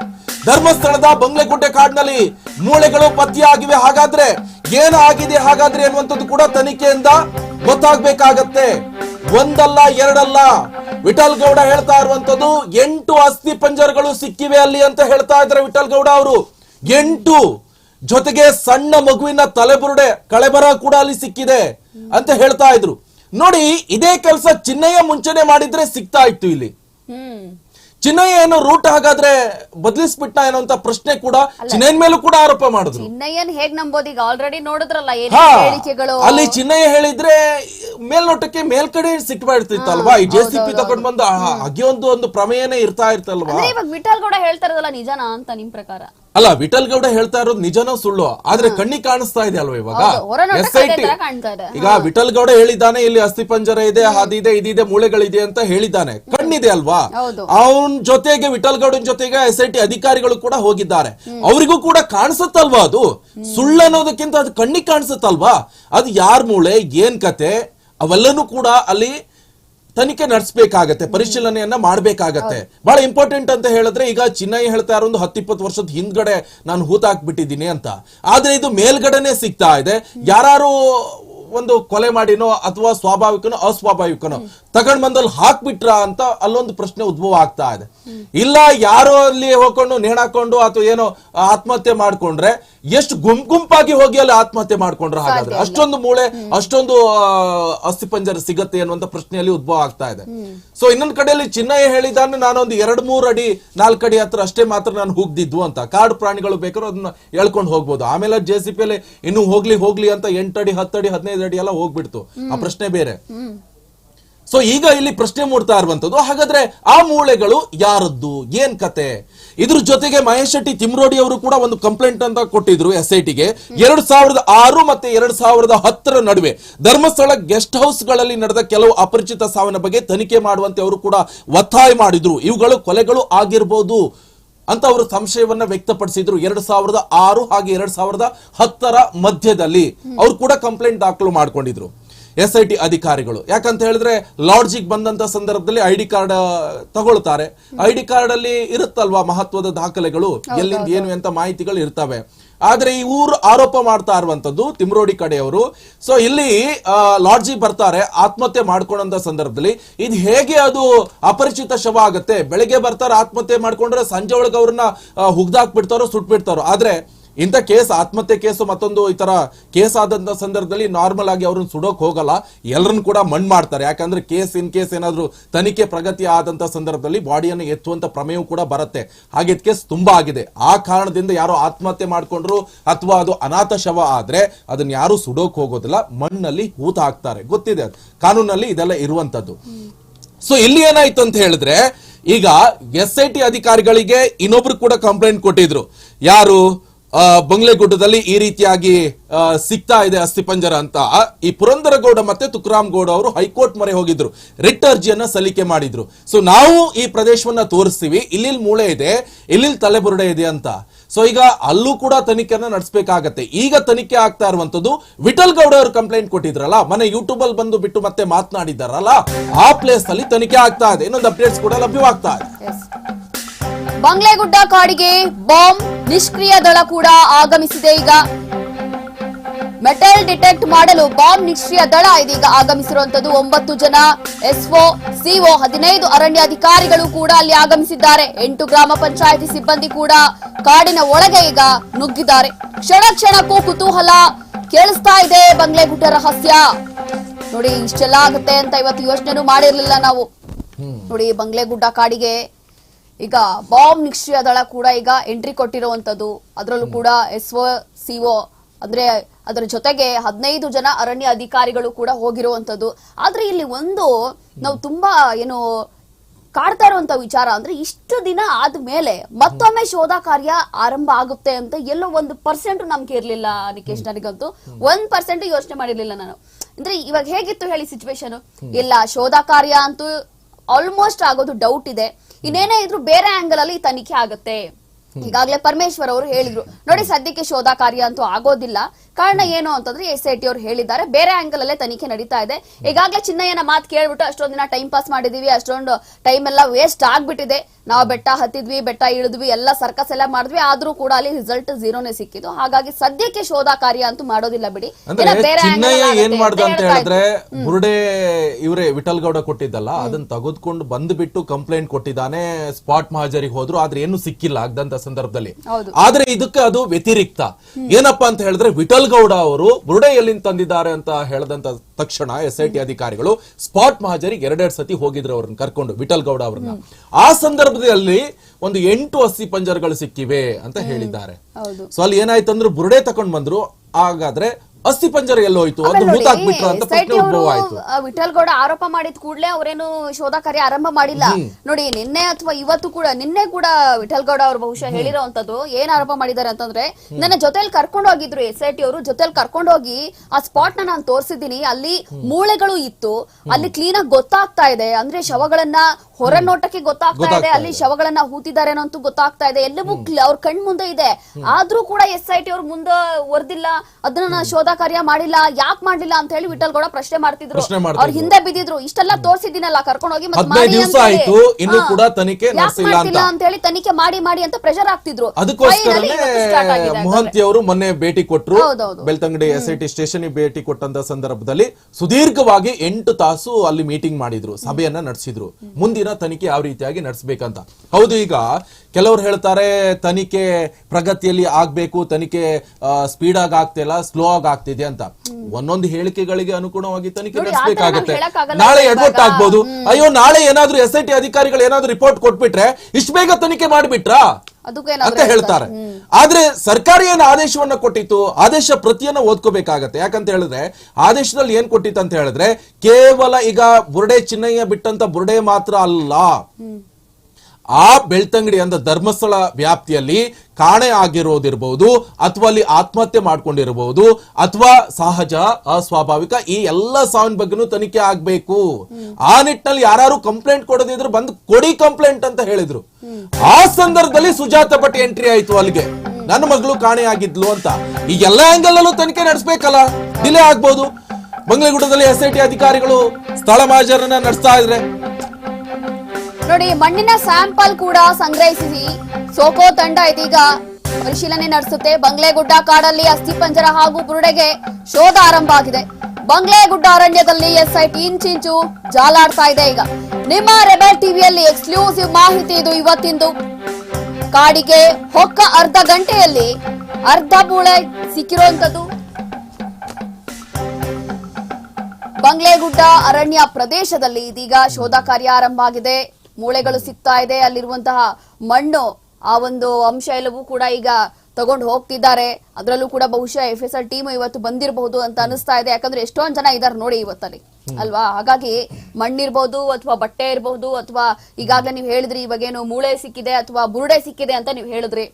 ಧರ್ಮಸ್ಥಳದ ಬಂಗ್ಲೆಗುಡ್ಡೆ ಕಾಡಿನಲ್ಲಿ ಮೂಳೆಗಳು ಪತ್ತೆಯಾಗಿವೆ. ಹಾಗಾದ್ರೆ ಏನಾಗಿದೆ ಹಾಗಾದ್ರೆ ಎನ್ನುವಂಥದ್ದು ಕೂಡ ತನಿಖೆಯಿಂದ ಗೊತ್ತಾಗ್ಬೇಕಾಗತ್ತೆ. ಒಂದಲ್ಲ, ಎರಡಲ್ಲ. ವಿಠಲ್ ಗೌಡ ಹೇಳ್ತಾ ಇರುವಂತದ್ದು ಎಂಟು ಅಸ್ಥಿ ಪಂಜರಗಳು ಸಿಕ್ಕಿವೆ ಅಲ್ಲಿ ಅಂತ ಹೇಳ್ತಾ ಇದ್ದಾರೆ ವಿಠಲ್ ಗೌಡ ಅವರು. ಎಂಟು. ಜೊತೆಗೆ ಸಣ್ಣ ಮಗುವಿನ ತಲೆಬುರುಡೆ ಕಳೆಬರ ಕೂಡ ಅಲ್ಲಿ ಸಿಕ್ಕಿದೆ ಅಂತ ಹೇಳ್ತಾ ಇದ್ರು. ನೋಡಿ ಇದೇ ಕೆಲಸ ಚಿನ್ನಯ್ಯ ಮುಂಚೆನೆ ಮಾಡಿದ್ರೆ ಸಿಗ್ತಾ ಇತ್ತು ಇಲ್ಲಿ. ಚಿನ್ನಯ್ಯ ಏನು ರೂಟ್ ಹಾಗಾದ್ರೆ ಬದಲಿಸ್ಬಿಟ್ಟ ಏನೋ ಅಂತ ಪ್ರಶ್ನೆ ಕೂಡ ಚಿನ್ನಯ್ಯನ ಮೇಲೂ ಕೂಡ ಆರೋಪ ಮಾಡಿದ್ರು. ಚಿನ್ನಯ್ಯನ್ ಹೇಗ್ ನಂಬೋದು? ಈಗ ಆಲ್ರೆಡಿ ನೋಡಿದ್ರಲ್ಲ ಹೇಳಿಕೆಗಳು? ಅಲ್ಲಿ ಚಿನ್ನಯ್ಯ ಹೇಳಿದ್ರೆ ಮೇಲ್ನೋಟಕ್ಕೆ ಮೇಲ್ಕಡೆ ಸಿಕ್ಬಿಡ್ತಿತ್ತಲ್ವಾ ಈ ಜೆ ಸಿ ಪಿ ತಗೊಂಡ್ ಬಂದು ಹಾಗೆ ಒಂದು ಒಂದು ಪ್ರಮೇಯನೇ ಇರ್ತಾ ಇರ್ತಲ್ವಾ? ಇವಾಗ ವಿಠಲ್ ಕೂಡ ಹೇಳ್ತಾ ಇರೋದಲ್ಲ ನಿಜನಾ ಅಂತ ನಿಮ್ ಪ್ರಕಾರ? ಅಲ್ಲ ವಿಠಲ್ ಗೌಡ ಹೇಳ್ತಾ ಇರೋದು ನಿಜನೋ ಸುಳ್ಳು? ಆದ್ರೆ ಕಣ್ಣಿಗೆ ಕಾಣಿಸ್ತಾ ಇದೆ ಅಲ್ವಾ ಇವಾಗ? ಎಸ್ ಐ ಟಿ ಈಗ ವಿಠಲ್ ಗೌಡ ಹೇಳಿದ್ದಾನೆ ಇಲ್ಲಿ ಅಸ್ಥಿ ಪಂಜರ ಇದೆ ಅದಿದೆ ಇದಿದೆ ಮೂಳೆಗಳಿದೆ ಅಂತ ಹೇಳಿದ್ದಾನೆ. ಕಣ್ಣಿದೆ ಅಲ್ವಾ. ಅವನ್ ಜೊತೆಗೆ ವಿಠಲ್ ಗೌಡನ್ ಜೊತೆಗೆ ಎಸ್ ಐ ಟಿ ಅಧಿಕಾರಿಗಳು ಕೂಡ ಹೋಗಿದ್ದಾರೆ. ಅವರಿಗೂ ಕೂಡ ಕಾಣಿಸುತ್ತಲ್ವಾ ಅದು? ಸುಳ್ಳು ಅನ್ನೋದಕ್ಕಿಂತ ಅದು ಕಣ್ಣಿಗೆ ಕಾಣಿಸುತ್ತಲ್ವಾ? ಅದು ಯಾರ್ ಮೂಳೆ ಏನ್ ಕತೆ? ಅವೆಲ್ಲನೂ ಕೂಡ ಅಲ್ಲಿ ತನಿಖೆ ನಡೆಸಬೇಕಾಗತ್ತೆ, ಪರಿಶೀಲನೆಯನ್ನ ಮಾಡಬೇಕಾಗತ್ತೆ. ಬಹಳ ಇಂಪಾರ್ಟೆಂಟ್ ಅಂತ ಹೇಳಿದ್ರೆ ಈಗ ಚಿನ್ನಯ್ಯ ಹೇಳ್ತಾ ಇರೋ ಒಂದು ಹತ್ತಿಪ್ಪತ್ತು ವರ್ಷದ ಹಿಂದ್ಗಡೆ ನಾನು ಹೂತಾಕ್ಬಿಟ್ಟಿದ್ದೀನಿ ಅಂತ. ಆದ್ರೆ ಇದು ಮೇಲ್ಗಡೆನೆ ಸಿಗ್ತಾ ಇದೆ. ಯಾರು ಒಂದು ಕೊಲೆ ಮಾಡಿನೋ ಅಥವಾ ಸ್ವಾಭಾವಿಕನೋ ಅಸ್ವಾಭಾವಿಕನೋ ತಗೊಂಡ್ ಬಂದಲ್ಲಿ ಹಾಕ್ಬಿಟ್ರ ಅಂತ ಅಲ್ಲೊಂದು ಪ್ರಶ್ನೆ ಉದ್ಭವ ಆಗ್ತಾ ಇದೆ. ಇಲ್ಲ ಯಾರೋ ಅಲ್ಲಿ ಹೋಗ್ಕೊಂಡು ನೇಣಾಕೊಂಡು ಅಥವಾ ಏನೋ ಆತ್ಮಹತ್ಯೆ ಮಾಡ್ಕೊಂಡ್ರೆ ಎಷ್ಟು ಗುಂಪು ಗುಂಪಾಗಿ ಹೋಗಿ ಅಲ್ಲಿ ಆತ್ಮಹತ್ಯೆ ಮಾಡ್ಕೊಂಡ್ರೆ ಹಾಗಾದ್ರೆ? ಅಷ್ಟೊಂದು ಮೂಳೆ ಅಷ್ಟೊಂದು ಅಸ್ಥಿಪಂಜರ ಸಿಗತ್ತೆ ಅನ್ನುವಂತ ಪ್ರಶ್ನೆಯಲ್ಲಿ ಉದ್ಭವ ಆಗ್ತಾ ಇದೆ. ಸೊ ಇನ್ನೊಂದ್ ಕಡೆಯಲ್ಲಿ ಚಿನ್ನಯ್ಯ ಹೇಳಿದಾನೆ ನಾನೊಂದು ಎರಡ್ ಮೂರ್ ಅಡಿ ನಾಲ್ಕಡಿ ಅಡಿ ಹತ್ರ ಅಷ್ಟೇ ಮಾತ್ರ ನಾನು ಹೋಗ್ದಿದ್ದು ಅಂತ. ಕಾಡು ಪ್ರಾಣಿಗಳು ಬೇಕಾದ್ರೂ ಅದನ್ನ ಹೇಳ್ಕೊಂಡು ಹೋಗ್ಬೋದು. ಆಮೇಲೆ ಜೆ ಸಿ ಪಿ ಅಲ್ಲಿ ಇನ್ನು ಹೋಗ್ಲಿ ಹೋಗ್ಲಿ ಅಂತ ಎಂಟಡಿ ಹತ್ತಡಿ ಹದಿನೈದು ಅಡಿ ಎಲ್ಲ ಹೋಗ್ಬಿಡ್ತು. ಆ ಪ್ರಶ್ನೆ ಬೇರೆ. ಸೊ ಈಗ ಇಲ್ಲಿ ಪ್ರಶ್ನೆ ಮೂಡ್ತಾ ಇರುವಂತದ್ದು, ಹಾಗಾದ್ರೆ ಆ ಮೂಳೆಗಳು ಯಾರದ್ದು? ಏನ್ ಕತೆ? ಇದ್ರ ಜೊತೆಗೆ ಮಹೇಶ್ ಶೆಟ್ಟಿ ತಿಮ್ರೋಡಿ ಅವರು ಕೂಡ ಒಂದು ಕಂಪ್ಲೇಂಟ್ ಅಂತ ಕೊಟ್ಟಿದ್ರು ಎಸ್ ಐ ಟಿಗೆ ಎರಡ್ ಸಾವಿರದ ಆರು ಮತ್ತೆ ಎರಡ್ ಸಾವಿರದ ಹತ್ತರ ನಡುವೆ ಧರ್ಮಸ್ಥಳ ಗೆಸ್ಟ್ ಹೌಸ್ಗಳಲ್ಲಿ ನಡೆದ ಕೆಲವು ಅಪರಿಚಿತ ಸಾವಿನ ಬಗ್ಗೆ ತನಿಖೆ ಮಾಡುವಂತೆ ಅವರು ಕೂಡ ಒತ್ತಾಯ ಮಾಡಿದ್ರು. ಇವುಗಳು ಕೊಲೆಗಳು ಆಗಿರ್ಬೋದು. ಅಂತ ಅವರು ಸಂಶಯವನ್ನ ವ್ಯಕ್ತಪಡಿಸಿದ್ರು. ಎರಡ್ ಸಾವಿರದ ಆರು ಹಾಗೆ ಎರಡ್ ಸಾವಿರದ ಹತ್ತರ ಮಧ್ಯದಲ್ಲಿ ಅವ್ರು ಕೂಡ ಕಂಪ್ಲೇಂಟ್ ದಾಖಲು ಮಾಡ್ಕೊಂಡಿದ್ರು. ಎಸ್ ಐ ಟಿ ಅಧಿಕಾರಿಗಳು. ಯಾಕಂತ ಹೇಳಿದ್ರೆ ಲಾಡ್ಜಿಗೆ ಬಂದಂತ ಸಂದರ್ಭದಲ್ಲಿ ಐ ಡಿ ಕಾರ್ಡ್ ತಗೊಳ್ತಾರೆ. ಐ ಡಿ ಕಾರ್ಡ್ ಅಲ್ಲಿ ಇರುತ್ತಲ್ವಾ ಮಹತ್ವದ ದಾಖಲೆಗಳು? ಎಲ್ಲಿಂದ ಏನು ಅಂತ ಮಾಹಿತಿಗಳು ಇರ್ತವೆ. ಆದ್ರೆ ಊರು ಆರೋಪ ಮಾಡ್ತಾ ಇರುವಂತದ್ದು ತಿಮ್ರೋಡಿ ಕಡೆಯವರು. ಸೊ ಇಲ್ಲಿ ಲಾಡ್ಜಿ ಬರ್ತಾರೆ, ಆತ್ಮಹತ್ಯೆ ಮಾಡ್ಕೊಂಡಂತ ಸಂದರ್ಭದಲ್ಲಿ. ಇದು ಹೇಗೆ ಅದು ಅಪರಿಚಿತ ಶವ ಆಗುತ್ತೆ? ಬೆಳಿಗ್ಗೆ ಬರ್ತಾರೆ, ಆತ್ಮಹತ್ಯೆ ಮಾಡ್ಕೊಂಡ್ರೆ ಸಂಜೆ ಒಳಗೆ ಅವ್ರನ್ನ ಹುಗ್ದಾಕ್ಬಿಡ್ತಾರೋ, ಸುಟ್ಬಿಡ್ತಾರೋ? ಆದ್ರೆ ಇಂಥ ಕೇಸ್, ಆತ್ಮಹತ್ಯೆ ಕೇಸು ಮತ್ತೊಂದು ಈ ತರ ಕೇಸ್ ಆದಂತ ಸಂದರ್ಭದಲ್ಲಿ ನಾರ್ಮಲ್ ಆಗಿ ಅವ್ರನ್ನ ಸುಡೋಕ್ ಹೋಗಲ್ಲ. ಎಲ್ಲರನ್ನು ಕೂಡ ಮಣ್ಣು ಮಾಡ್ತಾರೆ. ಯಾಕಂದ್ರೆ ಕೇಸ್ ಇನ್ ಕೇಸ್ ಏನಾದ್ರು ತನಿಖೆ ಪ್ರಗತಿ ಆದಂತ ಸಂದರ್ಭದಲ್ಲಿ ಬಾಡಿಯನ್ನು ಎತ್ತುವಂತ ಪ್ರಮೇಯವು ಕೂಡ ಬರುತ್ತೆ. ಹಾಗೆ ಕೇಸ್ ತುಂಬಾ ಆಗಿದೆ. ಆ ಕಾರಣದಿಂದ ಯಾರೋ ಆತ್ಮಹತ್ಯೆ ಮಾಡ್ಕೊಂಡ್ರು ಅಥವಾ ಅದು ಅನಾಥ ಶವ ಆದ್ರೆ ಅದನ್ನ ಯಾರು ಸುಡೋಕ್ ಹೋಗೋದಿಲ್ಲ. ಮಣ್ಣಲ್ಲಿ ಹೂತ ಹಾಕ್ತಾರೆ. ಗೊತ್ತಿದೆ ಅದು. ಕಾನೂನಲ್ಲಿ ಇದೆಲ್ಲ ಇರುವಂತದ್ದು ಸೊ ಇಲ್ಲಿ ಏನಾಯ್ತು ಅಂತ ಹೇಳಿದ್ರೆ, ಈಗ ಎಸ್ ಐ ಟಿ ಅಧಿಕಾರಿಗಳಿಗೆ ಇನ್ನೊಬ್ರು ಕೂಡ ಕಂಪ್ಲೇಂಟ್ ಕೊಟ್ಟಿದ್ರು. ಯಾರು? ಬಂಗ್ಲೆಗುಡ್ಡದಲ್ಲಿ ಈ ರೀತಿಯಾಗಿ ಸಿಗ್ತಾ ಇದೆ ಅಸ್ಥಿಪಂಜರ ಅಂತ. ಈ ಪುರಂದರಗೌಡ ಮತ್ತೆ ತುಕರಾಮ್ ಗೌಡ ಅವರು ಹೈಕೋರ್ಟ್ ಮೊರೆ ಹೋಗಿದ್ರು. ರಿಟ್ ಅರ್ಜಿಯನ್ನ ಸಲ್ಲಿಕೆ ಮಾಡಿದ್ರು. ಸೊ ನಾವು ಈ ಪ್ರದೇಶವನ್ನ ತೋರಿಸ್ತೀವಿ. ಇಲ್ಲಿ ಮೂಳೆ ಇದೆ ಇಲ್ಲಿ ತಲೆಬುರುಡೆ ಇದೆ ಅಂತ. ಸೊ ಈಗ ಅಲ್ಲೂ ಕೂಡ ತನಿಖೆಯನ್ನ ನಡೆಸಬೇಕಾಗತ್ತೆ. ಈಗ ತನಿಖೆ ಆಗ್ತಾ ಇರುವಂತದ್ದು ವಿಠಲ್ ಗೌಡ ಅವರು ಕಂಪ್ಲೇಂಟ್ ಕೊಟ್ಟಿದ್ರಲ್ಲ, ಮನೆ ಯೂಟ್ಯೂಬ್ ಅಲ್ಲಿ ಬಂದು ಬಿಟ್ಟು ಮತ್ತೆ ಮಾತನಾಡಿದಾರಲ್ಲ ಆ ಪ್ಲೇಸ್ ಅಲ್ಲಿ ತನಿಖೆ ಆಗ್ತಾ ಇದೆ. ಇನ್ನೊಂದು ಅಪ್ಡೇಟ್ಸ್ ಕೂಡ ಲಭ್ಯವಾಗ್ತಾ ಇದೆ. ಬಂಗ್ಲೆ ಬಂಗ್ಲೆಗುಡ್ಡ ಕಾಡಿಗೆ ಬಾಂಬ್ ನಿಷ್ಕ್ರಿಯ ದಳ ಕೂಡ ಆಗಮಿಸಿದೆ ಈಗ. ಮೆಟಲ್ ಡಿಟೆಕ್ಟ್ ಮಾಡಲು ಬಾಂಬ್ ನಿಷ್ಕ್ರಿಯ ದಳ ಇದೀಗ ಆಗಮಿಸಿರುವಂತದ್ದು ಒಂಬತ್ತು ಜನ. ಎಸ್ಒ ಸಿಒ ಹದಿನೈದು ಅರಣ್ಯಾಧಿಕಾರಿಗಳು ಕೂಡ ಅಲ್ಲಿ ಆಗಮಿಸಿದ್ದಾರೆ. ಎಂಟು ಗ್ರಾಮ ಪಂಚಾಯತಿ ಸಿಬ್ಬಂದಿ ಕೂಡ ಕಾಡಿನ ಒಳಗೆ ಈಗ ನುಗ್ಗಿದ್ದಾರೆ. ಕ್ಷಣ ಕ್ಷಣಕ್ಕೂ ಕುತೂಹಲ ಕೇಳಿಸ್ತಾ ಇದೆ ಬಂಗ್ಲೆಗುಡ್ಡ ರಹಸ್ಯ. ನೋಡಿ ಇಷ್ಟೆಲ್ಲ ಆಗುತ್ತೆ ಅಂತ ಇವತ್ತು ಯೋಚನೆನೂ ಮಾಡಿರ್ಲಿಲ್ಲ ನಾವು. ನೋಡಿ ಬಂಗ್ಲೆಗುಡ್ಡ ಕಾಡಿಗೆ ಈಗ ಬಾಂಬ್ ನಿಷ್ಕ್ರಿಯ ದಳ ಕೂಡ ಈಗ ಎಂಟ್ರಿ ಕೊಟ್ಟಿರುವಂತದ್ದು ಅದರಲ್ಲೂ ಕೂಡ ಎಸ್ ಒ ಸಿಒ ಅಂದ್ರೆ ಅದರ ಜೊತೆಗೆ ಹದಿನೈದು ಜನ ಅರಣ್ಯ ಅಧಿಕಾರಿಗಳು ಕೂಡ ಹೋಗಿರುವಂತದ್ದು ಆದ್ರೆ ಇಲ್ಲಿ ಒಂದು ನಾವು ತುಂಬಾ ಏನು ಕಾಡ್ತಾ ಇರುವಂತ ವಿಚಾರ ಅಂದ್ರೆ ಇಷ್ಟು ದಿನ ಆದ್ಮೇಲೆ ಮತ್ತೊಮ್ಮೆ ಶೋಧ ಕಾರ್ಯ ಆರಂಭ ಆಗುತ್ತೆ ಅಂತ ಎಲ್ಲೋ ಒಂದು ಪರ್ಸೆಂಟ್ ನಮ್ಗೆ ಇರ್ಲಿಲ್ಲ ನಿಕೇಶ್ ನನಗಂತೂ. ಒಂದ್ ಪರ್ಸೆಂಟ್ ಯೋಚನೆ ಮಾಡಿರ್ಲಿಲ್ಲ ನಾನು. ಅಂದ್ರೆ ಇವಾಗ ಹೇಗಿತ್ತು ಹೇಳಿ ಸಿಚುವೇಶನ್ ಇಲ್ಲ ಶೋಧ ಕಾರ್ಯ ಅಂತೂ ಆಲ್ಮೋಸ್ಟ್ ಆಗೋದು ಡೌಟ್ ಇದೆ. ಇನ್ನೇನೇ ಇದ್ರು ಬೇರೆ ಆಂಗಲ್ ಅಲ್ಲಿ ತನಿಖೆ ಆಗುತ್ತೆ. ಈಗಾಗಲೇ ಪರಮೇಶ್ವರ್ ಅವರು ಹೇಳಿದ್ರು ನೋಡಿ ಸದ್ಯಕ್ಕೆ ಶೋಧ ಕಾರ್ಯ ಅಂತೂ ಆಗೋದಿಲ್ಲ. ಕಾರಣ ಏನು ಅಂತಂದ್ರೆ ಎಸ್ ಐ ಟಿ ಅವರು ಹೇಳಿದ್ದಾರೆ. ಬೇರೆ ಆಂಗಲ್ ಅಲ್ಲೇ ತನಿಖೆ ನಡೀತಾ ಇದೆ. ಈಗಾಗಲೇ ಚಿನ್ನಯ್ಯನ ಮಾತು ಕೇಳ್ಬಿಟ್ಟು ಅಷ್ಟೊಂದು ದಿನ ಟೈಮ್ ಪಾಸ್ ಮಾಡಿದೀವಿ. ಅಷ್ಟೊಂದು ಟೈಮ್ ಎಲ್ಲ ವೇಸ್ಟ್ ಆಗ್ಬಿಟ್ಟಿದೆ. ನಾವು ಬೆಟ್ಟ ಹತ್ತಿದ್ವಿ ಬೆಟ್ಟ ಇಳಿದ್ವಿ ಎಲ್ಲ ಸರ್ಕಸ್ ಎಲ್ಲ ಮಾಡಿದ್ವಿ. ಆದ್ರೂ ಕೂಡ ಅಲ್ಲಿ ರಿಸಲ್ಟ್ ಝೀರೋನೇ ಸಿಕ್ಕಿದ್ದು. ಹಾಗಾಗಿ ಸದ್ಯಕ್ಕೆ ಶೋಧ ಕಾರ್ಯ ಅಂತೂ ಮಾಡೋದಿಲ್ಲ ಬಿಡಿ. ಏನ್ ಮಾಡ್ದ ಅಂತ ಹೇಳಿದ್ರೆ ಬುರುಡೆ ಇವರೇ ವಿಠಲ್ ಗೌಡ ಕೊಟ್ಟಿದ್ದಲ್ಲ ಅದನ್ನ ತೆಗೆದುಕೊಂಡು ಬಂದ್ಬಿಟ್ಟು ಕಂಪ್ಲೇಂಟ್ ಕೊಟ್ಟಿದ್ದಾನೆ. ಸ್ಪಾಟ್ ಮಹಾಜರಿಗೆ ಹೋದ್ರು ಆದ್ರೆ ಏನು ಸಿಕ್ಕಿಲ್ಲ ಆಗದಂತ ಸಂದರ್ಭದಲ್ಲಿ. ಆದ್ರೆ ಇದಕ್ಕೆ ಅದು ವ್ಯತಿರಿಕ್ತ. ಏನಪ್ಪಾ ಅಂತ ಹೇಳಿದ್ರೆ ವಿಠಲ್ ಗೌಡ ಅವರು ಬುರುಡೆ ಎಲ್ಲಿಂದ ತಂದಿದ್ದಾರೆ ಅಂತ ಹೇಳದಂತ ತಕ್ಷಣ ಎಸ್ ಐ ಟಿ ಅಧಿಕಾರಿಗಳು ಸ್ಪಾಟ್ ಮಹಾಜರಿಗೆ ಎರಡೆರಡು ಸತಿ ಹೋಗಿದ್ರು ಅವ್ರನ್ನ ಕರ್ಕೊಂಡು ವಿಠಲ್ ಗೌಡ ಅವ್ರನ್ನ. ಆ ಸಂದರ್ಭದಲ್ಲಿ ಒಂದು ಎಂಟು ಅಸ್ಸಿ ಪಂಜರಗಳು ಸಿಕ್ಕಿವೆ ಅಂತ ಹೇಳಿದ್ದಾರೆ. ಸೊ ಅಲ್ಲಿ ಏನಾಯ್ತು ಅಂದ್ರೆ ಬುರುಡೆ ತಕೊಂಡ್ ಬಂದ್ರು ಹಾಗಾದ್ರೆ ಅಸ್ಥಿ ಪಂಜರ ಎಲ್ಲೋಯ್ತು ಅದು ಹಾಕ್ಬಿಟ್ರ ಅಂತ ಪ್ರಶ್ನೆ ಉದ್ಭವ ಆಯ್ತು ವಿಠಲ್ ಗೌಡ ಆರೋಪ ಮಾಡಿದ ಕೂಡಲೇ ಅವರೇನು ಶೋಧ ಕಾರ್ಯ ಆರಂಭ ಮಾಡಿಲ್ಲ. ನೋಡಿ ನಿನ್ನೆ ಅಥವಾ ಇವತ್ತು ಕೂಡ ನಿನ್ನೆ ಕೂಡ ವಿಠಲ್ ಗೌಡ ಅವರು ಬಹುಶಃ ಹೇಳಿರೋಂಥದ್ದು ಏನ್ ಆರೋಪ ಮಾಡಿದ್ದಾರೆ ಅಂತಂದ್ರೆ ನನ್ನ ಜೊತೆಲಿ ಕರ್ಕೊಂಡು ಹೋಗಿದ್ರು ಎಸ್ ಐ ಟಿ ಅವರು ಜೊತೆಲಿ ಕರ್ಕೊಂಡು ಹೋಗಿ ಆ ಸ್ಪಾಟ್ನ ನಾನು ತೋರಿಸಿದ್ದೀನಿ. ಅಲ್ಲಿ ಮೂಳೆಗಳು ಇತ್ತು. ಅಲ್ಲಿ ಕ್ಲೀನ್ ಆಗಿ ಗೊತ್ತಾಗ್ತಾ ಇದೆ. ಅಂದ್ರೆ ಶವಗಳನ್ನ ಹೊರ ನೋಟಕ್ಕೆ ಗೊತ್ತಾಗ್ತಾ ಇದೆ. ಅಲ್ಲಿ ಶವಗಳನ್ನ ಹೂತಿದ್ದಾರೆ ಅನ್ನೋ ಅಂತೂ ಗೊತ್ತಾಗ್ತಾ ಇದೆ. ಎಲ್ಲವೂ ಅವ್ರ ಕಣ್ ಮುಂದೆ ಇದೆ. ಆದ್ರೂ ಕೂಡ ಎಸ್ ಐ ಟಿ ಅವ್ರ ಮುಂದೆ ವರ್ದಿಲ್ಲ ಅದನ್ನ ಶೋಧ ಶೋಧ ಕಾರ್ಯ ಮಾಡಿಲ್ಲ ಯಾಕೆ ಮಾಡ್ಲಿಲ್ಲ ಅಂತ ಹೇಳಿ ವಿಠಲ್ ಗೌಡ ಪ್ರಶ್ನೆ ಮಾಡ್ತಿದ್ರು. ಪ್ರಶ್ನೆ ಮಾಡ್ತಿದ್ರು. ಅವ್ರ ಹಿಂದೆ ಬಿದ್ದಿದ್ರು. ಇಷ್ಟೆಲ್ಲ ತೋರ್ಸಿದ್ದೀನಲ್ಲ ಕರ್ಕೊಂಡು ಹೋಗಿ ಮತ್ತೆ ಹದಿನೈದು ಹೇಳಿ. ಆಯ್ತು, ಇನ್ನೂ ಕೂಡ ತನಿಖೆ ನಡೆಸಿಲ್ಲ ಮಾಡ್ತಿಲ್ಲ ಅಂತ. ಅಂತ ಹೇಳಿ ತನಿಖೆ ಮಾಡಿ ಮಾಡಿ ಅಂತ ಪ್ರೆಷರ್ ಆಗ್ತಿದ್ರು ಅದಕ್ಕೋಸ್ಕರನೇ Finally ಇವತ್ತು start ಆಗಿದೆ ಮೊಹಂತಿ ಅವರು ಮೊನ್ನೆ ಭೇಟಿ ಕೊಟ್ರು. ಹೌದೌದು. Belthangady S I T station ಭೇಟಿ ಕೊಟ್ಟಂತ ಸಂದರ್ಭದಲ್ಲಿ ಸುದೀರ್ಘವಾಗಿ ಎಂಟು ತಾಸು ಅಲ್ಲಿ ಮೀಟಿಂಗ್ ಮಾಡಿದ್ರು ಸಭೆಯನ್ನ ನಡೆಸಿದ್ರು. ಮುಂದಿನ ತನಿಖೆ ಯಾವ ರೀತಿಯಾಗಿ ನಡೆಸಬೇಕಂತ. ಹೌದು ಈಗ ಕೆಲವರು ಹೇಳ್ತಾರೆ ತನಿಖೆ ಪ್ರಗತಿಯಲ್ಲಿ ಆಗ್ಬೇಕು ತನಿಖೆ ಸ್ಪೀಡ್ ಆಗಿ ಆಗ್ತಿಲ್ಲ ಸ್ಲೋ ಆಗಿ ಆಗ್ತಿದೆ ಅಂತ. ಒಂದೊಂದು ಹೇಳಿಕೆಗಳಿಗೆ ಅನುಗುಣವಾಗಿ ತನಿಖೆ ನಡೆಸಬೇಕಾಗುತ್ತೆ. ನಾಳೆ. ಎಡ್ವರ್ಟ್ ಆಗ್ಬೋದು. ಅಯ್ಯೋ ನಾಳೆ ಏನಾದ್ರೂ ಎಸ್ ಐ ಟಿ ಅಧಿಕಾರಿಗಳು ಏನಾದ್ರೂ ರಿಪೋರ್ಟ್ ಕೊಟ್ಬಿಟ್ರೆ ಇಷ್ಟು ಬೇಗ ತನಿಖೆ ಮಾಡಿಬಿಟ್ರಾ? ಅಂತ ಹೇಳ್ತಾರೆ. ಆದ್ರೆ ಸರ್ಕಾರ ಏನು ಆದೇಶವನ್ನ ಕೊಟ್ಟಿತ್ತು ಆದೇಶ ಪ್ರತಿಯನ್ನ ಓದ್ಕೋಬೇಕಾಗತ್ತೆ. ಯಾಕಂತ ಹೇಳಿದ್ರೆ ಆದೇಶದಲ್ಲಿ ಏನ್ ಕೊಟ್ಟಿತ್ತು ಅಂತ ಹೇಳಿದ್ರೆ ಕೇವಲ ಈಗ ಬುರ್ಡೆ ಚಿನ್ನಯ್ಯ ಬಿಟ್ಟಂತ ಬುರ್ಡೆ ಮಾತ್ರ ಅಲ್ಲ. ಆ ಬೆಳ್ತಂಗಡಿ ಅಂತ ಧರ್ಮಸ್ಥಳ ವ್ಯಾಪ್ತಿಯಲ್ಲಿ ಕಾಣೆ ಆಗಿರೋದಿರಬಹುದು ಅಥವಾ ಅಲ್ಲಿ ಆತ್ಮಹತ್ಯೆ ಮಾಡ್ಕೊಂಡಿರಬಹುದು ಅಥವಾ ಸಹಜ, ಅಸ್ವಾಭಾವಿಕ ಈ ಎಲ್ಲ ಸಾವಿನ ಬಗ್ಗೆನೂ ತನಿಖೆ ಆಗ್ಬೇಕು. ಆ ನಿಟ್ಟಿನಲ್ಲಿ ಯಾರು ಕಂಪ್ಲೇಂಟ್ ಕೊಡದಿದ್ರು ಬಂದು ಕೊಡಿ ಕಂಪ್ಲೇಂಟ್ ಅಂತ ಹೇಳಿದ್ರು. ಆ ಸಂದರ್ಭದಲ್ಲಿ ಸುಜಾತ ಭಟ್ ಎಂಟ್ರಿ ಆಯ್ತು ಅಲ್ಲಿಗೆ. ನನ್ನ ಮಗಳು ಕಾಣೆ ಆಗಿದ್ಲು ಅಂತ. ಈ ಎಲ್ಲ ಆಂಗಲ್ ತನಿಖೆ ನಡೆಸಬೇಕಲ್ಲ? ಡಿಲೇ ಆಗ್ಬಹುದು ಮಂಗಳಗುಡದಲ್ಲಿ ಎಸ್ ಐ ಟಿ ಅಧಿಕಾರಿಗಳು ಸ್ಥಳ ಮಾಜರನ್ನ ನಡೆಸ್ತಾ ಇದ್ರೆ. ನೋಡಿ, ಮಣ್ಣಿನ ಸ್ಯಾಂಪಲ್ ಕೂಡ ಸಂಗ್ರಹಿಸಿ ಸೋಕೋ ತಂಡ ಇದೀಗ ಪರಿಶೀಲನೆ ನಡೆಸುತ್ತೆ. ಬಂಗ್ಲೆಗುಡ್ಡ ಕಾಡಲ್ಲಿ ಅಸ್ಥಿಪಂಜರ ಹಾಗೂ ಬುರುಡೆಗೆ ಶೋಧ ಆರಂಭ ಆಗಿದೆ. ಬಂಗ್ಲೆಗುಡ್ಡ ಅರಣ್ಯದಲ್ಲಿ ಎಸ್ಐಟಿ ಇಂಚಿಂಚು ಜಾಲಾಡ್ತಾ ಇದೆ ಈಗ. ನಿಮ್ಮ ರೆಬೆಲ್ ಟಿವಿಯಲ್ಲಿ ಎಕ್ಸ್ಕ್ಲೂಸಿವ್ ಮಾಹಿತಿ ಇದು ಇವತ್ತಿಂದು. ಕಾಡಿಗೆ ಹೊಕ್ಕ ಅರ್ಧ ಗಂಟೆಯಲ್ಲಿ ಅರ್ಧ ಮೂಳೆ ಸಿಕ್ಕಿರುವಂತದ್ದು ಬಂಗ್ಲೆಗುಡ್ಡ ಅರಣ್ಯ ಪ್ರದೇಶದಲ್ಲಿ ಇದೀಗ ಶೋಧ ಕಾರ್ಯ ಆರಂಭ ಆಗಿದೆ. ಮೂಳೆಗಳು ಸಿಗ್ತಾ ಇದೆ. ಅಲ್ಲಿರುವಂತಹ ಮಣ್ಣು, ಆ ಒಂದು ಅಂಶ ಎಲ್ಲವೂ ಕೂಡ ಈಗ ತಗೊಂಡು ಹೋಗ್ತಿದ್ದಾರೆ. ಅದರಲ್ಲೂ ಕೂಡ ಬಹುಶಃ ಎಫ್ ಎಸ್ ಎಲ್ ಟೀಮ್ ಇವತ್ತು ಬಂದಿರಬಹುದು ಅಂತ ಅನಿಸ್ತಾ ಇದೆ. ಯಾಕಂದ್ರೆ ಎಷ್ಟೊಂದ್ ಜನ ಇದಾರೆ ನೋಡಿ ಇವತ್ತಲ್ಲಿ. ಅಲ್ವಾ? ಹಾಗಾಗಿ ಮಣ್ಣಿರ್ಬಹುದು ಅಥವಾ ಬಟ್ಟೆ ಇರಬಹುದು ಅಥವಾ ಈಗಾಗಲೇ ನೀವು ಹೇಳಿದ್ರಿ ಇವಾಗೇನು ಮೂಳೆ ಸಿಕ್ಕಿದೆ ಅಥವಾ ಬುರುಡೆ ಸಿಕ್ಕಿದೆ ಅಂತ ನೀವು ಹೇಳಿದ್ರಿ.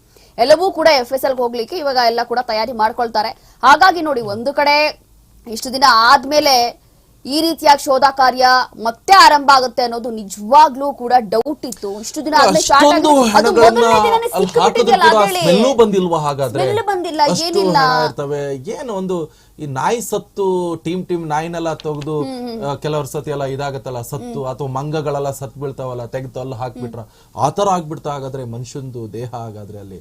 ಎಲ್ಲವೂ ಕೂಡ ಎಫ್ ಎಸ್ ಎಲ್ ಹೋಗ್ಲಿಕ್ಕೆ ಇವಾಗ ಎಲ್ಲ ಕೂಡ ತಯಾರಿ ಮಾಡ್ಕೊಳ್ತಾರೆ. ಹಾಗಾಗಿ ನೋಡಿ ಒಂದು ಕಡೆ ಇಷ್ಟು ದಿನ ಆದ್ಮೇಲೆ ಈ ರೀತಿಯಾಗಿ ಶೋಧ ಕಾರ್ಯ ಮತ್ತೆ ಆರಂಭ ಆಗುತ್ತೆ ಅನ್ನೋದು ನಿಜವಾಗ್ಲೂ ಕೂಡ ಡೌಟ್ ಇತ್ತು. ಇಷ್ಟು ದಿನ ಬಂದಿಲ್ವಾ ಹಾಗಾದ್ರೆ? ಬಂದಿಲ್ಲ, ಏನಿಲ್ಲ. ಏನು ಒಂದು ಈ ನಾಯಿ ಸತ್ತು ಟೀಮ್ ಟೀಮ್ ನಾಯಿನೆಲ್ಲ ತೆಗೆದು ಕೆಲವ್ರ ಸತಿ ಎಲ್ಲ ಇದಾಗತ್ತಲ್ಲ ಸತ್ತು ಅಥವಾ ಮಂಗಗಳೆಲ್ಲ ಸತ್ ಬೀಳ್ತಾವಲ್ಲ ತೆಗೆದು ಅಲ್ಲಿ ಹಾಕ್ಬಿಟ್ರ. ಆತರ ಆಗ್ಬಿಡ್ತಾ ಹಾಗಾದ್ರೆ ಮನುಷ್ಯಂದು ದೇಹ ಹಾಗಾದ್ರೆ ಅಲ್ಲಿ.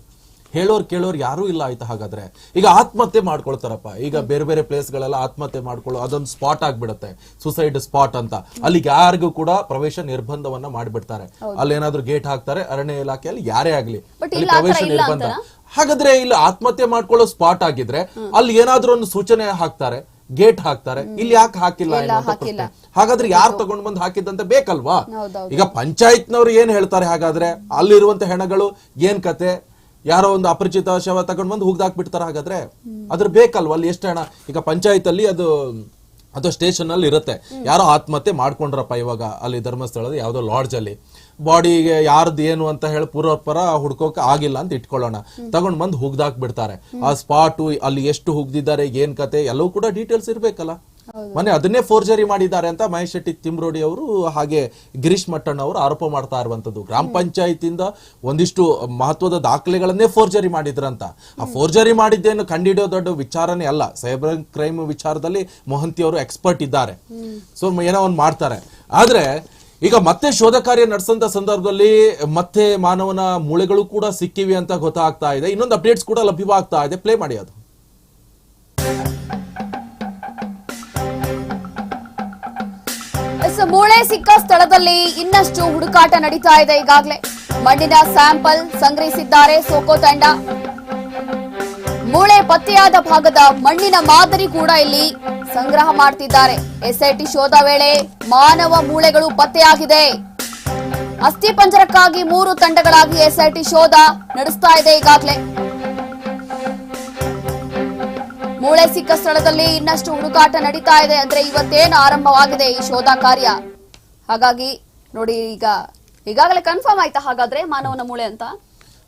ಹೇಳೋರ್ ಕೇಳೋರು ಯಾರು ಇಲ್ಲ ಆಯ್ತಾ ಹಾಗಾದ್ರೆ? ಈಗ ಆತ್ಮಹತ್ಯೆ ಮಾಡ್ಕೊಳ್ತಾರಪ್ಪ. ಈಗ ಬೇರೆ ಬೇರೆ ಪ್ಲೇಸ್ ಗಳೆಲ್ಲ ಆತ್ಮಹತ್ಯೆ ಮಾಡ್ಕೊಳ್ಳೋ ಅದೊಂದು ಸ್ಪಾಟ್ ಆಗ್ಬಿಡುತ್ತೆ. ಸುಸೈಡ್ ಸ್ಪಾಟ್ ಅಂತ. ಅಲ್ಲಿ ಯಾರಿಗೂ ಕೂಡ ಪ್ರವೇಶ ನಿರ್ಬಂಧವನ್ನ ಮಾಡಿಬಿಡ್ತಾರೆ. ಅಲ್ಲಿ ಏನಾದ್ರೂ ಗೇಟ್ ಹಾಕ್ತಾರೆ ಅರಣ್ಯ ಇಲಾಖೆಯಲ್ಲಿ ಯಾರೇ ಆಗ್ಲಿ. ಅಲ್ಲಿ ಪ್ರವೇಶ ನಿರ್ಬಂಧ. ಹಾಗಾದ್ರೆ ಇಲ್ಲಿ ಆತ್ಮಹತ್ಯೆ ಮಾಡ್ಕೊಳ್ಳೋ ಸ್ಪಾಟ್ ಆಗಿದ್ರೆ ಅಲ್ಲಿ ಏನಾದ್ರೂ ಒಂದು ಸೂಚನೆ ಹಾಕ್ತಾರೆ ಗೇಟ್ ಹಾಕ್ತಾರೆ. ಇಲ್ಲಿ ಯಾಕೆ ಹಾಕಿಲ್ಲ. ಪ್ರಶ್ನೆ. ಹಾಗಾದ್ರೆ ಯಾರು ತಗೊಂಡ್ ಬಂದು ಹಾಕಿದ್ದಂತ ಬೇಕಲ್ವಾ. ಈಗ ಪಂಚಾಯತ್ನವ್ರು ಏನ್ ಹೇಳ್ತಾರೆ ಹಾಗಾದ್ರೆ? ಅಲ್ಲಿರುವಂತ ಹೆಣಗಳು ಏನ್ ಕತೆ? ಯಾರೋ ಒಂದು ಅಪರಿಚಿತ ಶವ ತಗೊಂಡ್ ಬಂದು ಹುಗ್ದಾಕ್ಬಿಡ್ತಾರ ಹಾಗಾದ್ರೆ ಅದ್ರ ಬೇಕಲ್ವ? ಅಲ್ಲಿ ಎಷ್ಟು ಹಣ? ಈಗ ಪಂಚಾಯತ್ ಅಲ್ಲಿ ಅದು ಅದು ಸ್ಟೇಷನ್ ಅಲ್ಲಿ ಇರುತ್ತೆ. ಯಾರೋ ಆತ್ಮಹತ್ಯೆ ಮಾಡ್ಕೊಂಡ್ರಪ್ಪ ಇವಾಗ ಅಲ್ಲಿ ಧರ್ಮಸ್ಥಳದ ಯಾವ್ದೋ ಲಾಡ್ಜ್ ಅಲ್ಲಿ ಬಾಡಿಗೆ ಯಾರ್ದು ಏನು ಅಂತ ಹೇಳಿ ಪೂರ್ವಪರ ಹುಡ್ಕೋಕೆ ಆಗಿಲ್ಲ ಅಂತ ಇಟ್ಕೊಳ್ಳೋಣ. ತಗೊಂಡ್ ಬಂದು ಹುಗ್ದಾಕ್ ಬಿಡ್ತಾರೆ ಆ ಸ್ಪಾಟ್ ಅಲ್ಲಿ ಎಷ್ಟು ಹುಗ್ದಿದ್ದಾರೆ, ಏನ್ ಕತೆ, ಎಲ್ಲವೂ ಕೂಡ ಡೀಟೇಲ್ಸ್ ಇರ್ಬೇಕಲ್ಲ. ಮೊನ್ನೆ ಅದನ್ನೇ ಫೋರ್ಜರಿ ಮಾಡಿದ್ದಾರೆ ಅಂತ ಮಹೇಶ್ ಶೆಟ್ಟಿ ತಿಮ್ರೋಡಿ ಅವರು ಹಾಗೆ ಗಿರೀಶ್ ಮಟ್ಟಣ್ಣ ಅವರು ಆರೋಪ ಮಾಡ್ತಾ ಇರುವಂತದ್ದು ಗ್ರಾಮ ಪಂಚಾಯತಿಯಿಂದ ಒಂದಿಷ್ಟು ಮಹತ್ವದ ದಾಖಲೆಗಳನ್ನೇ ಫೋರ್ಜರಿ ಮಾಡಿದ್ರಂತ. ಆ ಫೋರ್ಜರಿ ಮಾಡಿದ್ದೇನು ಕಂಡಿಡಿಯೋ ದೊಡ್ಡ ವಿಚಾರನೇ ಅಲ್ಲ. ಸೈಬರ್ ಕ್ರೈಮ್ ವಿಚಾರದಲ್ಲಿ ಮೊಹಂತಿ ಅವರು ಎಕ್ಸ್ಪರ್ಟ್ ಇದ್ದಾರೆ. ಸೊ ಏನೋ ಒಂದು ಮಾಡ್ತಾರೆ. ಆದ್ರೆ ಈಗ ಮತ್ತೆ ಶೋಧ ಕಾರ್ಯ ನಡೆಸಂತ ಸಂದರ್ಭದಲ್ಲಿ ಮತ್ತೆ ಮಾನವನ ಮೂಳೆಗಳು ಕೂಡ ಸಿಕ್ಕಿವೆ ಅಂತ ಗೊತ್ತಾಗ್ತಾ ಇದೆ. ಇನ್ನೊಂದು ಅಪ್ಡೇಟ್ಸ್ ಕೂಡ ಲಭ್ಯವಾಗ್ತಾ ಇದೆ. ಪ್ಲೇ ಮಾಡಿ ಅದು. ಎಸ್ ಮೂಳೆ ಸಿಕ್ಕ ಸ್ಥಳದಲ್ಲಿ ಇನ್ನಷ್ಟು ಹುಡುಕಾಟ ನಡೀತಾ ಇದೆ ಈಗಾಗಲೇ. ಮಣ್ಣಿನ ಸ್ಯಾಂಪಲ್ ಸಂಗ್ರಹಿಸಿದ್ದಾರೆ ಸೋಕೋ ತಂಡ. ಮೂಳೆ ಪತ್ತೆಯಾದ ಭಾಗದ ಮಣ್ಣಿನ ಮಾದರಿ ಕೂಡ ಇಲ್ಲಿ ಸಂಗ್ರಹ ಮಾಡ್ತಿದ್ದಾರೆ. ಎಸ್ಐಟಿ ಶೋಧ ವೇಳೆ ಮಾನವ ಮೂಳೆಗಳು ಪತ್ತೆಯಾಗಿದೆ. ಅಸ್ಥಿ ಪಂಜರಕ್ಕಾಗಿ ಮೂರು ತಂಡಗಳಾಗಿ ಎಸ್ಐಟಿ ಶೋಧ ನಡೆಸ್ತಾ ಇದೆ ಈಗಾಗಲೇ. ಮೂಳೆ ಸಿಕ್ಕ ಸ್ಥಳದಲ್ಲಿ ಇನ್ನಷ್ಟು ಹುಡುಕಾಟ ನಡೀತಾ ಇದೆ ಅಂದ್ರೆ ಇವತ್ತೇನು ಆರಂಭವಾಗಿದೆ ಈ ಶೋಧ ಕಾರ್ಯ? ಹಾಗಾಗಿ ನೋಡಿ ಈಗ ಈಗಾಗಲೇ ಕನ್ಫರ್ಮ್ ಆಯ್ತಾ ಹಾಗಾದ್ರೆ ಮಾನವನ ಮೂಳೆ ಅಂತ?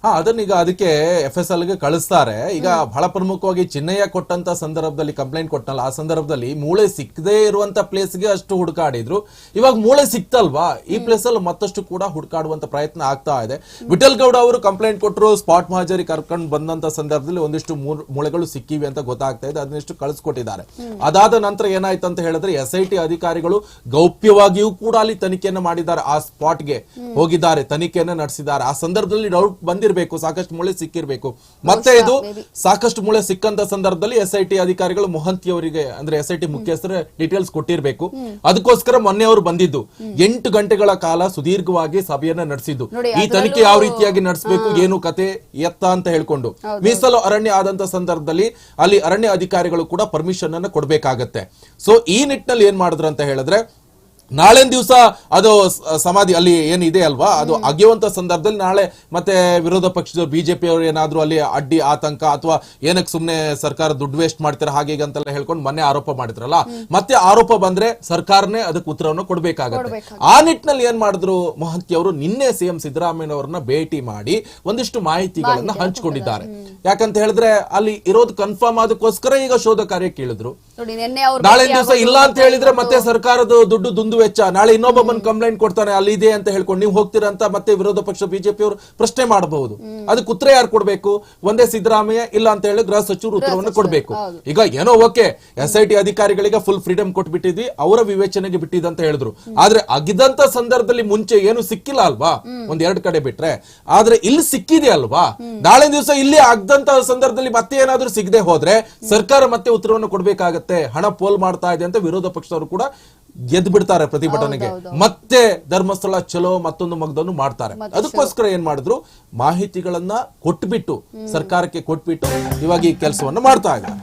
ಹಾ ಅದನ್ನೀಗ ಅದಕ್ಕೆ ಎಫ್ ಎಸ್ ಎಲ್ಗೆ ಕಳಿಸ್ತಾರೆ. ಈಗ ಬಹಳ ಪ್ರಮುಖವಾಗಿ ಚಿನ್ನಯ್ಯ ಕೊಟ್ಟಂತ ಸಂದರ್ಭದಲ್ಲಿ ಕಂಪ್ಲೇಂಟ್ ಕೊಟ್ಟನಲ್ಲ ಆ ಸಂದರ್ಭದಲ್ಲಿ ಮೂಳೆ ಸಿಕ್ಕದೇ ಇರುವಂತ ಪ್ಲೇಸ್ಗೆ ಅಷ್ಟು ಹುಡುಕಾಡಿದ್ರು. ಇವಾಗ ಮೂಳೆ ಸಿಕ್ತಲ್ವಾ? ಈ ಪ್ಲೇಸ್ ಅಲ್ಲಿ ಮತ್ತಷ್ಟು ಕೂಡ ಹುಡುಕಾಡುವಂತ ಪ್ರಯತ್ನ ಆಗ್ತಾ ಇದೆ. ವಿಠಲ್ ಗೌಡ ಅವರು ಕಂಪ್ಲೇಂಟ್ ಕೊಟ್ಟರು ಸ್ಪಾಟ್ ಮಹಾಜರಿ ಕರ್ಕೊಂಡು ಬಂದಂತ ಸಂದರ್ಭದಲ್ಲಿ ಒಂದಿಷ್ಟು ಮೂರ್- ಮೂಳೆಗಳು ಸಿಕ್ಕಿವೆ ಅಂತ ಗೊತ್ತಾಗ್ತಾ ಇದೆ. ಅದನ್ನಿಷ್ಟು ಕಳಿಸ್ಕೊಟ್ಟಿದ್ದಾರೆ. ಅದಾದ ನಂತರ ಏನಾಯ್ತು ಅಂತ ಹೇಳಿದ್ರೆ ಎಸ್ ಐ ಟಿ ಅಧಿಕಾರಿಗಳು ಗೌಪ್ಯವಾಗಿಯೂ ಕೂಡ ಅಲ್ಲಿ ತನಿಖೆಯನ್ನು ಮಾಡಿದ್ದಾರೆ. ಆ ಸ್ಪಾಟ್ಗೆ ಹೋಗಿದ್ದಾರೆ ತನಿಖೆಯನ್ನು ನಡೆಸಿದ್ದಾರೆ. ಆ ಸಂದರ್ಭದಲ್ಲಿ ಡೌಟ್ ಬಂದಿರಬೇಕು ಸಾಕಷ್ಟು ಮೂಳೆ ಸಿಕ್ಕಿರ್ಬೇಕು. ಮತ್ತೆ ಇದು ಸಾಕಷ್ಟು ಮೂಳೆ ಸಿಕ್ಕಂತ ಸಂದರ್ಭದಲ್ಲಿ ಎಸ್ ಐ ಟಿ ಅಧಿಕಾರಿಗಳು ಮೊಹಂತಿ ಅವರಿಗೆ ಅಂದ್ರೆ ಎಸ್ ಐ ಟಿ ಮುಖ್ಯಸ್ಥರ ಡೀಟೇಲ್ಸ್ ಕೊಟ್ಟಿರ್ಬೇಕು. ಅದಕ್ಕೋಸ್ಕರ ಮೊನ್ನೆ ಅವರು ಬಂದಿದ್ದು. ಎಂಟು ಗಂಟೆಗಳ ಕಾಲ ಸುದೀರ್ಘವಾಗಿ ಸಭೆಯನ್ನ ನಡೆಸಿದ್ದು. ಈ ತನಿಖೆ ಯಾವ ರೀತಿಯಾಗಿ ನಡೆಸಬೇಕು ಏನು ಕತೆ ಎತ್ತ ಅಂತ ಹೇಳ್ಕೊಂಡು. ಮೀಸಲು ಅರಣ್ಯ ಆದಂತ ಸಂದರ್ಭದಲ್ಲಿ ಅಲ್ಲಿ ಅರಣ್ಯ ಅಧಿಕಾರಿಗಳು ಕೂಡ ಪರ್ಮಿಷನ್ ಅನ್ನ ಕೊಡ್ಬೇಕಾಗತ್ತೆ. ಸೊ ಈ ನಿಟ್ಟಿನಲ್ಲಿ ಏನ್ ಮಾಡಿದ್ರು ಅಂತ ಹೇಳಿದ್ರೆ ನಾಳೆ ದಿವಸ ಅದು ಸಮಾಧಿ ಅಲ್ಲಿ ಏನಿದೆ ಅಲ್ವಾ? ಅದು ಅಗೆಯುವಂತ ಸಂದರ್ಭದಲ್ಲಿ ನಾಳೆ ಮತ್ತೆ ವಿರೋಧ ಪಕ್ಷದ ಬಿಜೆಪಿ ಅವರು ಏನಾದ್ರು ಅಲ್ಲಿ ಅಡ್ಡಿ ಆತಂಕ ಅಥವಾ ಏನಕ್ಕೆ ಸುಮ್ಮನೆ ಸರ್ಕಾರ ದುಡ್ಡು ವೇಸ್ಟ್ ಮಾಡ್ತಾರೆ ಹಾಗೆ ಅಂತೆಲ್ಲ ಹೇಳ್ಕೊಂಡು ಮೊನ್ನೆ ಆರೋಪ ಮಾಡಿದ್ರಲ್ಲ? ಮತ್ತೆ ಆರೋಪ ಬಂದ್ರೆ ಸರ್ಕಾರನೇ ಅದಕ್ಕೆ ಉತ್ತರವನ್ನು ಕೊಡ್ಬೇಕಾಗತ್ತೆ. ಆ ನಿಟ್ಟಿನಲ್ಲಿ ಏನ್ ಮಾಡಿದ್ರು ಮಹಂತಿ ಅವರು? ನಿನ್ನೆ ಸಿಎಂ ಸಿದ್ದರಾಮಯ್ಯನವರನ್ನ ಭೇಟಿ ಮಾಡಿ ಒಂದಿಷ್ಟು ಮಾಹಿತಿಗಳನ್ನ ಹಂಚಿಕೊಂಡಿದ್ದಾರೆ. ಯಾಕಂತ ಹೇಳಿದ್ರೆ ಅಲ್ಲಿ ಇರೋದು ಕನ್ಫರ್ಮ್ ಅದಕ್ಕೋಸ್ಕರ ಈಗ ಶೋಧ ಕಾರ್ಯ ಕೇಳಿದ್ರು. ನೋಡಿ ನಿನ್ನೆ ಅವ್ರು ನಾಳೆ ದಿವಸ ಇಲ್ಲ ಅಂತ ಹೇಳಿದ್ರೆ ಮತ್ತೆ ಸರ್ಕಾರದ ದುಡ್ಡು ದುಂದು ವೆಚ್ಚ. ನಾಳೆ ಇನ್ನೊಬ್ಬ ಬಂದು ಕಂಪ್ಲೇಂಟ್ ಕೊಡ್ತಾನೆ ಅಲ್ಲಿ ಇದೆ ಅಂತ ಹೇಳ್ಕೊಂಡು ನೀವು ಹೋಗ್ತೀರಾ ಅಂತ ಮತ್ತೆ ವಿರೋಧ ಪಕ್ಷ ಬಿಜೆಪಿ ಅವರು ಪ್ರಶ್ನೆ ಮಾಡಬಹುದು ಅದಕ್ಕೆ ಉತ್ತರ ಯಾರು ಕೊಡ್ಬೇಕು? ಒಂದೇ ಸಿದ್ದರಾಮಯ್ಯ ಇಲ್ಲ ಅಂತ ಹೇಳಿ ಗೃಹ ಸಚಿವರು ಉತ್ತರವನ್ನು ಕೊಡ್ಬೇಕು. ಈಗ ಏನೋ ಓಕೆ ಎಸ್ ಐ ಟಿ ಅಧಿಕಾರಿಗಳಿಗೆ ಫುಲ್ ಫ್ರೀಡಮ್ ಕೊಟ್ಬಿಟ್ಟಿದ್ವಿ ಅವರ ವಿವೇಚನೆಗೆ ಬಿಟ್ಟಿದಂತ ಹೇಳಿದ್ರು. ಆದ್ರೆ ಅಗಿದಂತ ಸಂದರ್ಭದಲ್ಲಿ ಮುಂಚೆ ಏನು ಸಿಕ್ಕಿಲ್ಲ ಅಲ್ವಾ? ಒಂದ್ ಎರಡು ಕಡೆ ಬಿಟ್ರೆ. ಆದ್ರೆ ಇಲ್ಲಿ ಸಿಕ್ಕಿದೆ ಅಲ್ವಾ? ನಾಳೆ ದಿವಸ ಇಲ್ಲಿ ಆಗದಂತ ಸಂದರ್ಭದಲ್ಲಿ ಮತ್ತೆ ಏನಾದ್ರೂ ಸಿಗದೆ ಹೋದ್ರೆ ಸರ್ಕಾರ ಮತ್ತೆ ಉತ್ತರವನ್ನು ಕೊಡ್ಬೇಕಾಗತ್ತೆ. ಹಣ ಪೋಲ್ ಮಾಡ್ತಾ ಇದೆ ಅಂತ ವಿರೋಧ ಪಕ್ಷದವರು ಕೂಡ ಗೆದ್ದು ಬಿಡ್ತಾರೆ ಪ್ರತಿಭಟನೆಗೆ. ಮತ್ತೆ ಧರ್ಮಸ್ಥಳ ಚಲೋ ಮತ್ತೊಂದು ಮಗದನ್ನು ಮಾಡ್ತಾರೆ. ಅದಕ್ಕೋಸ್ಕರ ಏನ್ ಮಾಡಿದ್ರು? ಮಾಹಿತಿಗಳನ್ನ ಕೊಟ್ಬಿಟ್ಟು ಸರ್ಕಾರಕ್ಕೆ ಕೊಟ್ಬಿಟ್ಟು ಇವಾಗ ಈ ಕೆಲಸವನ್ನ ಮಾಡ್ತಾ ಇದ್ದಾರೆ.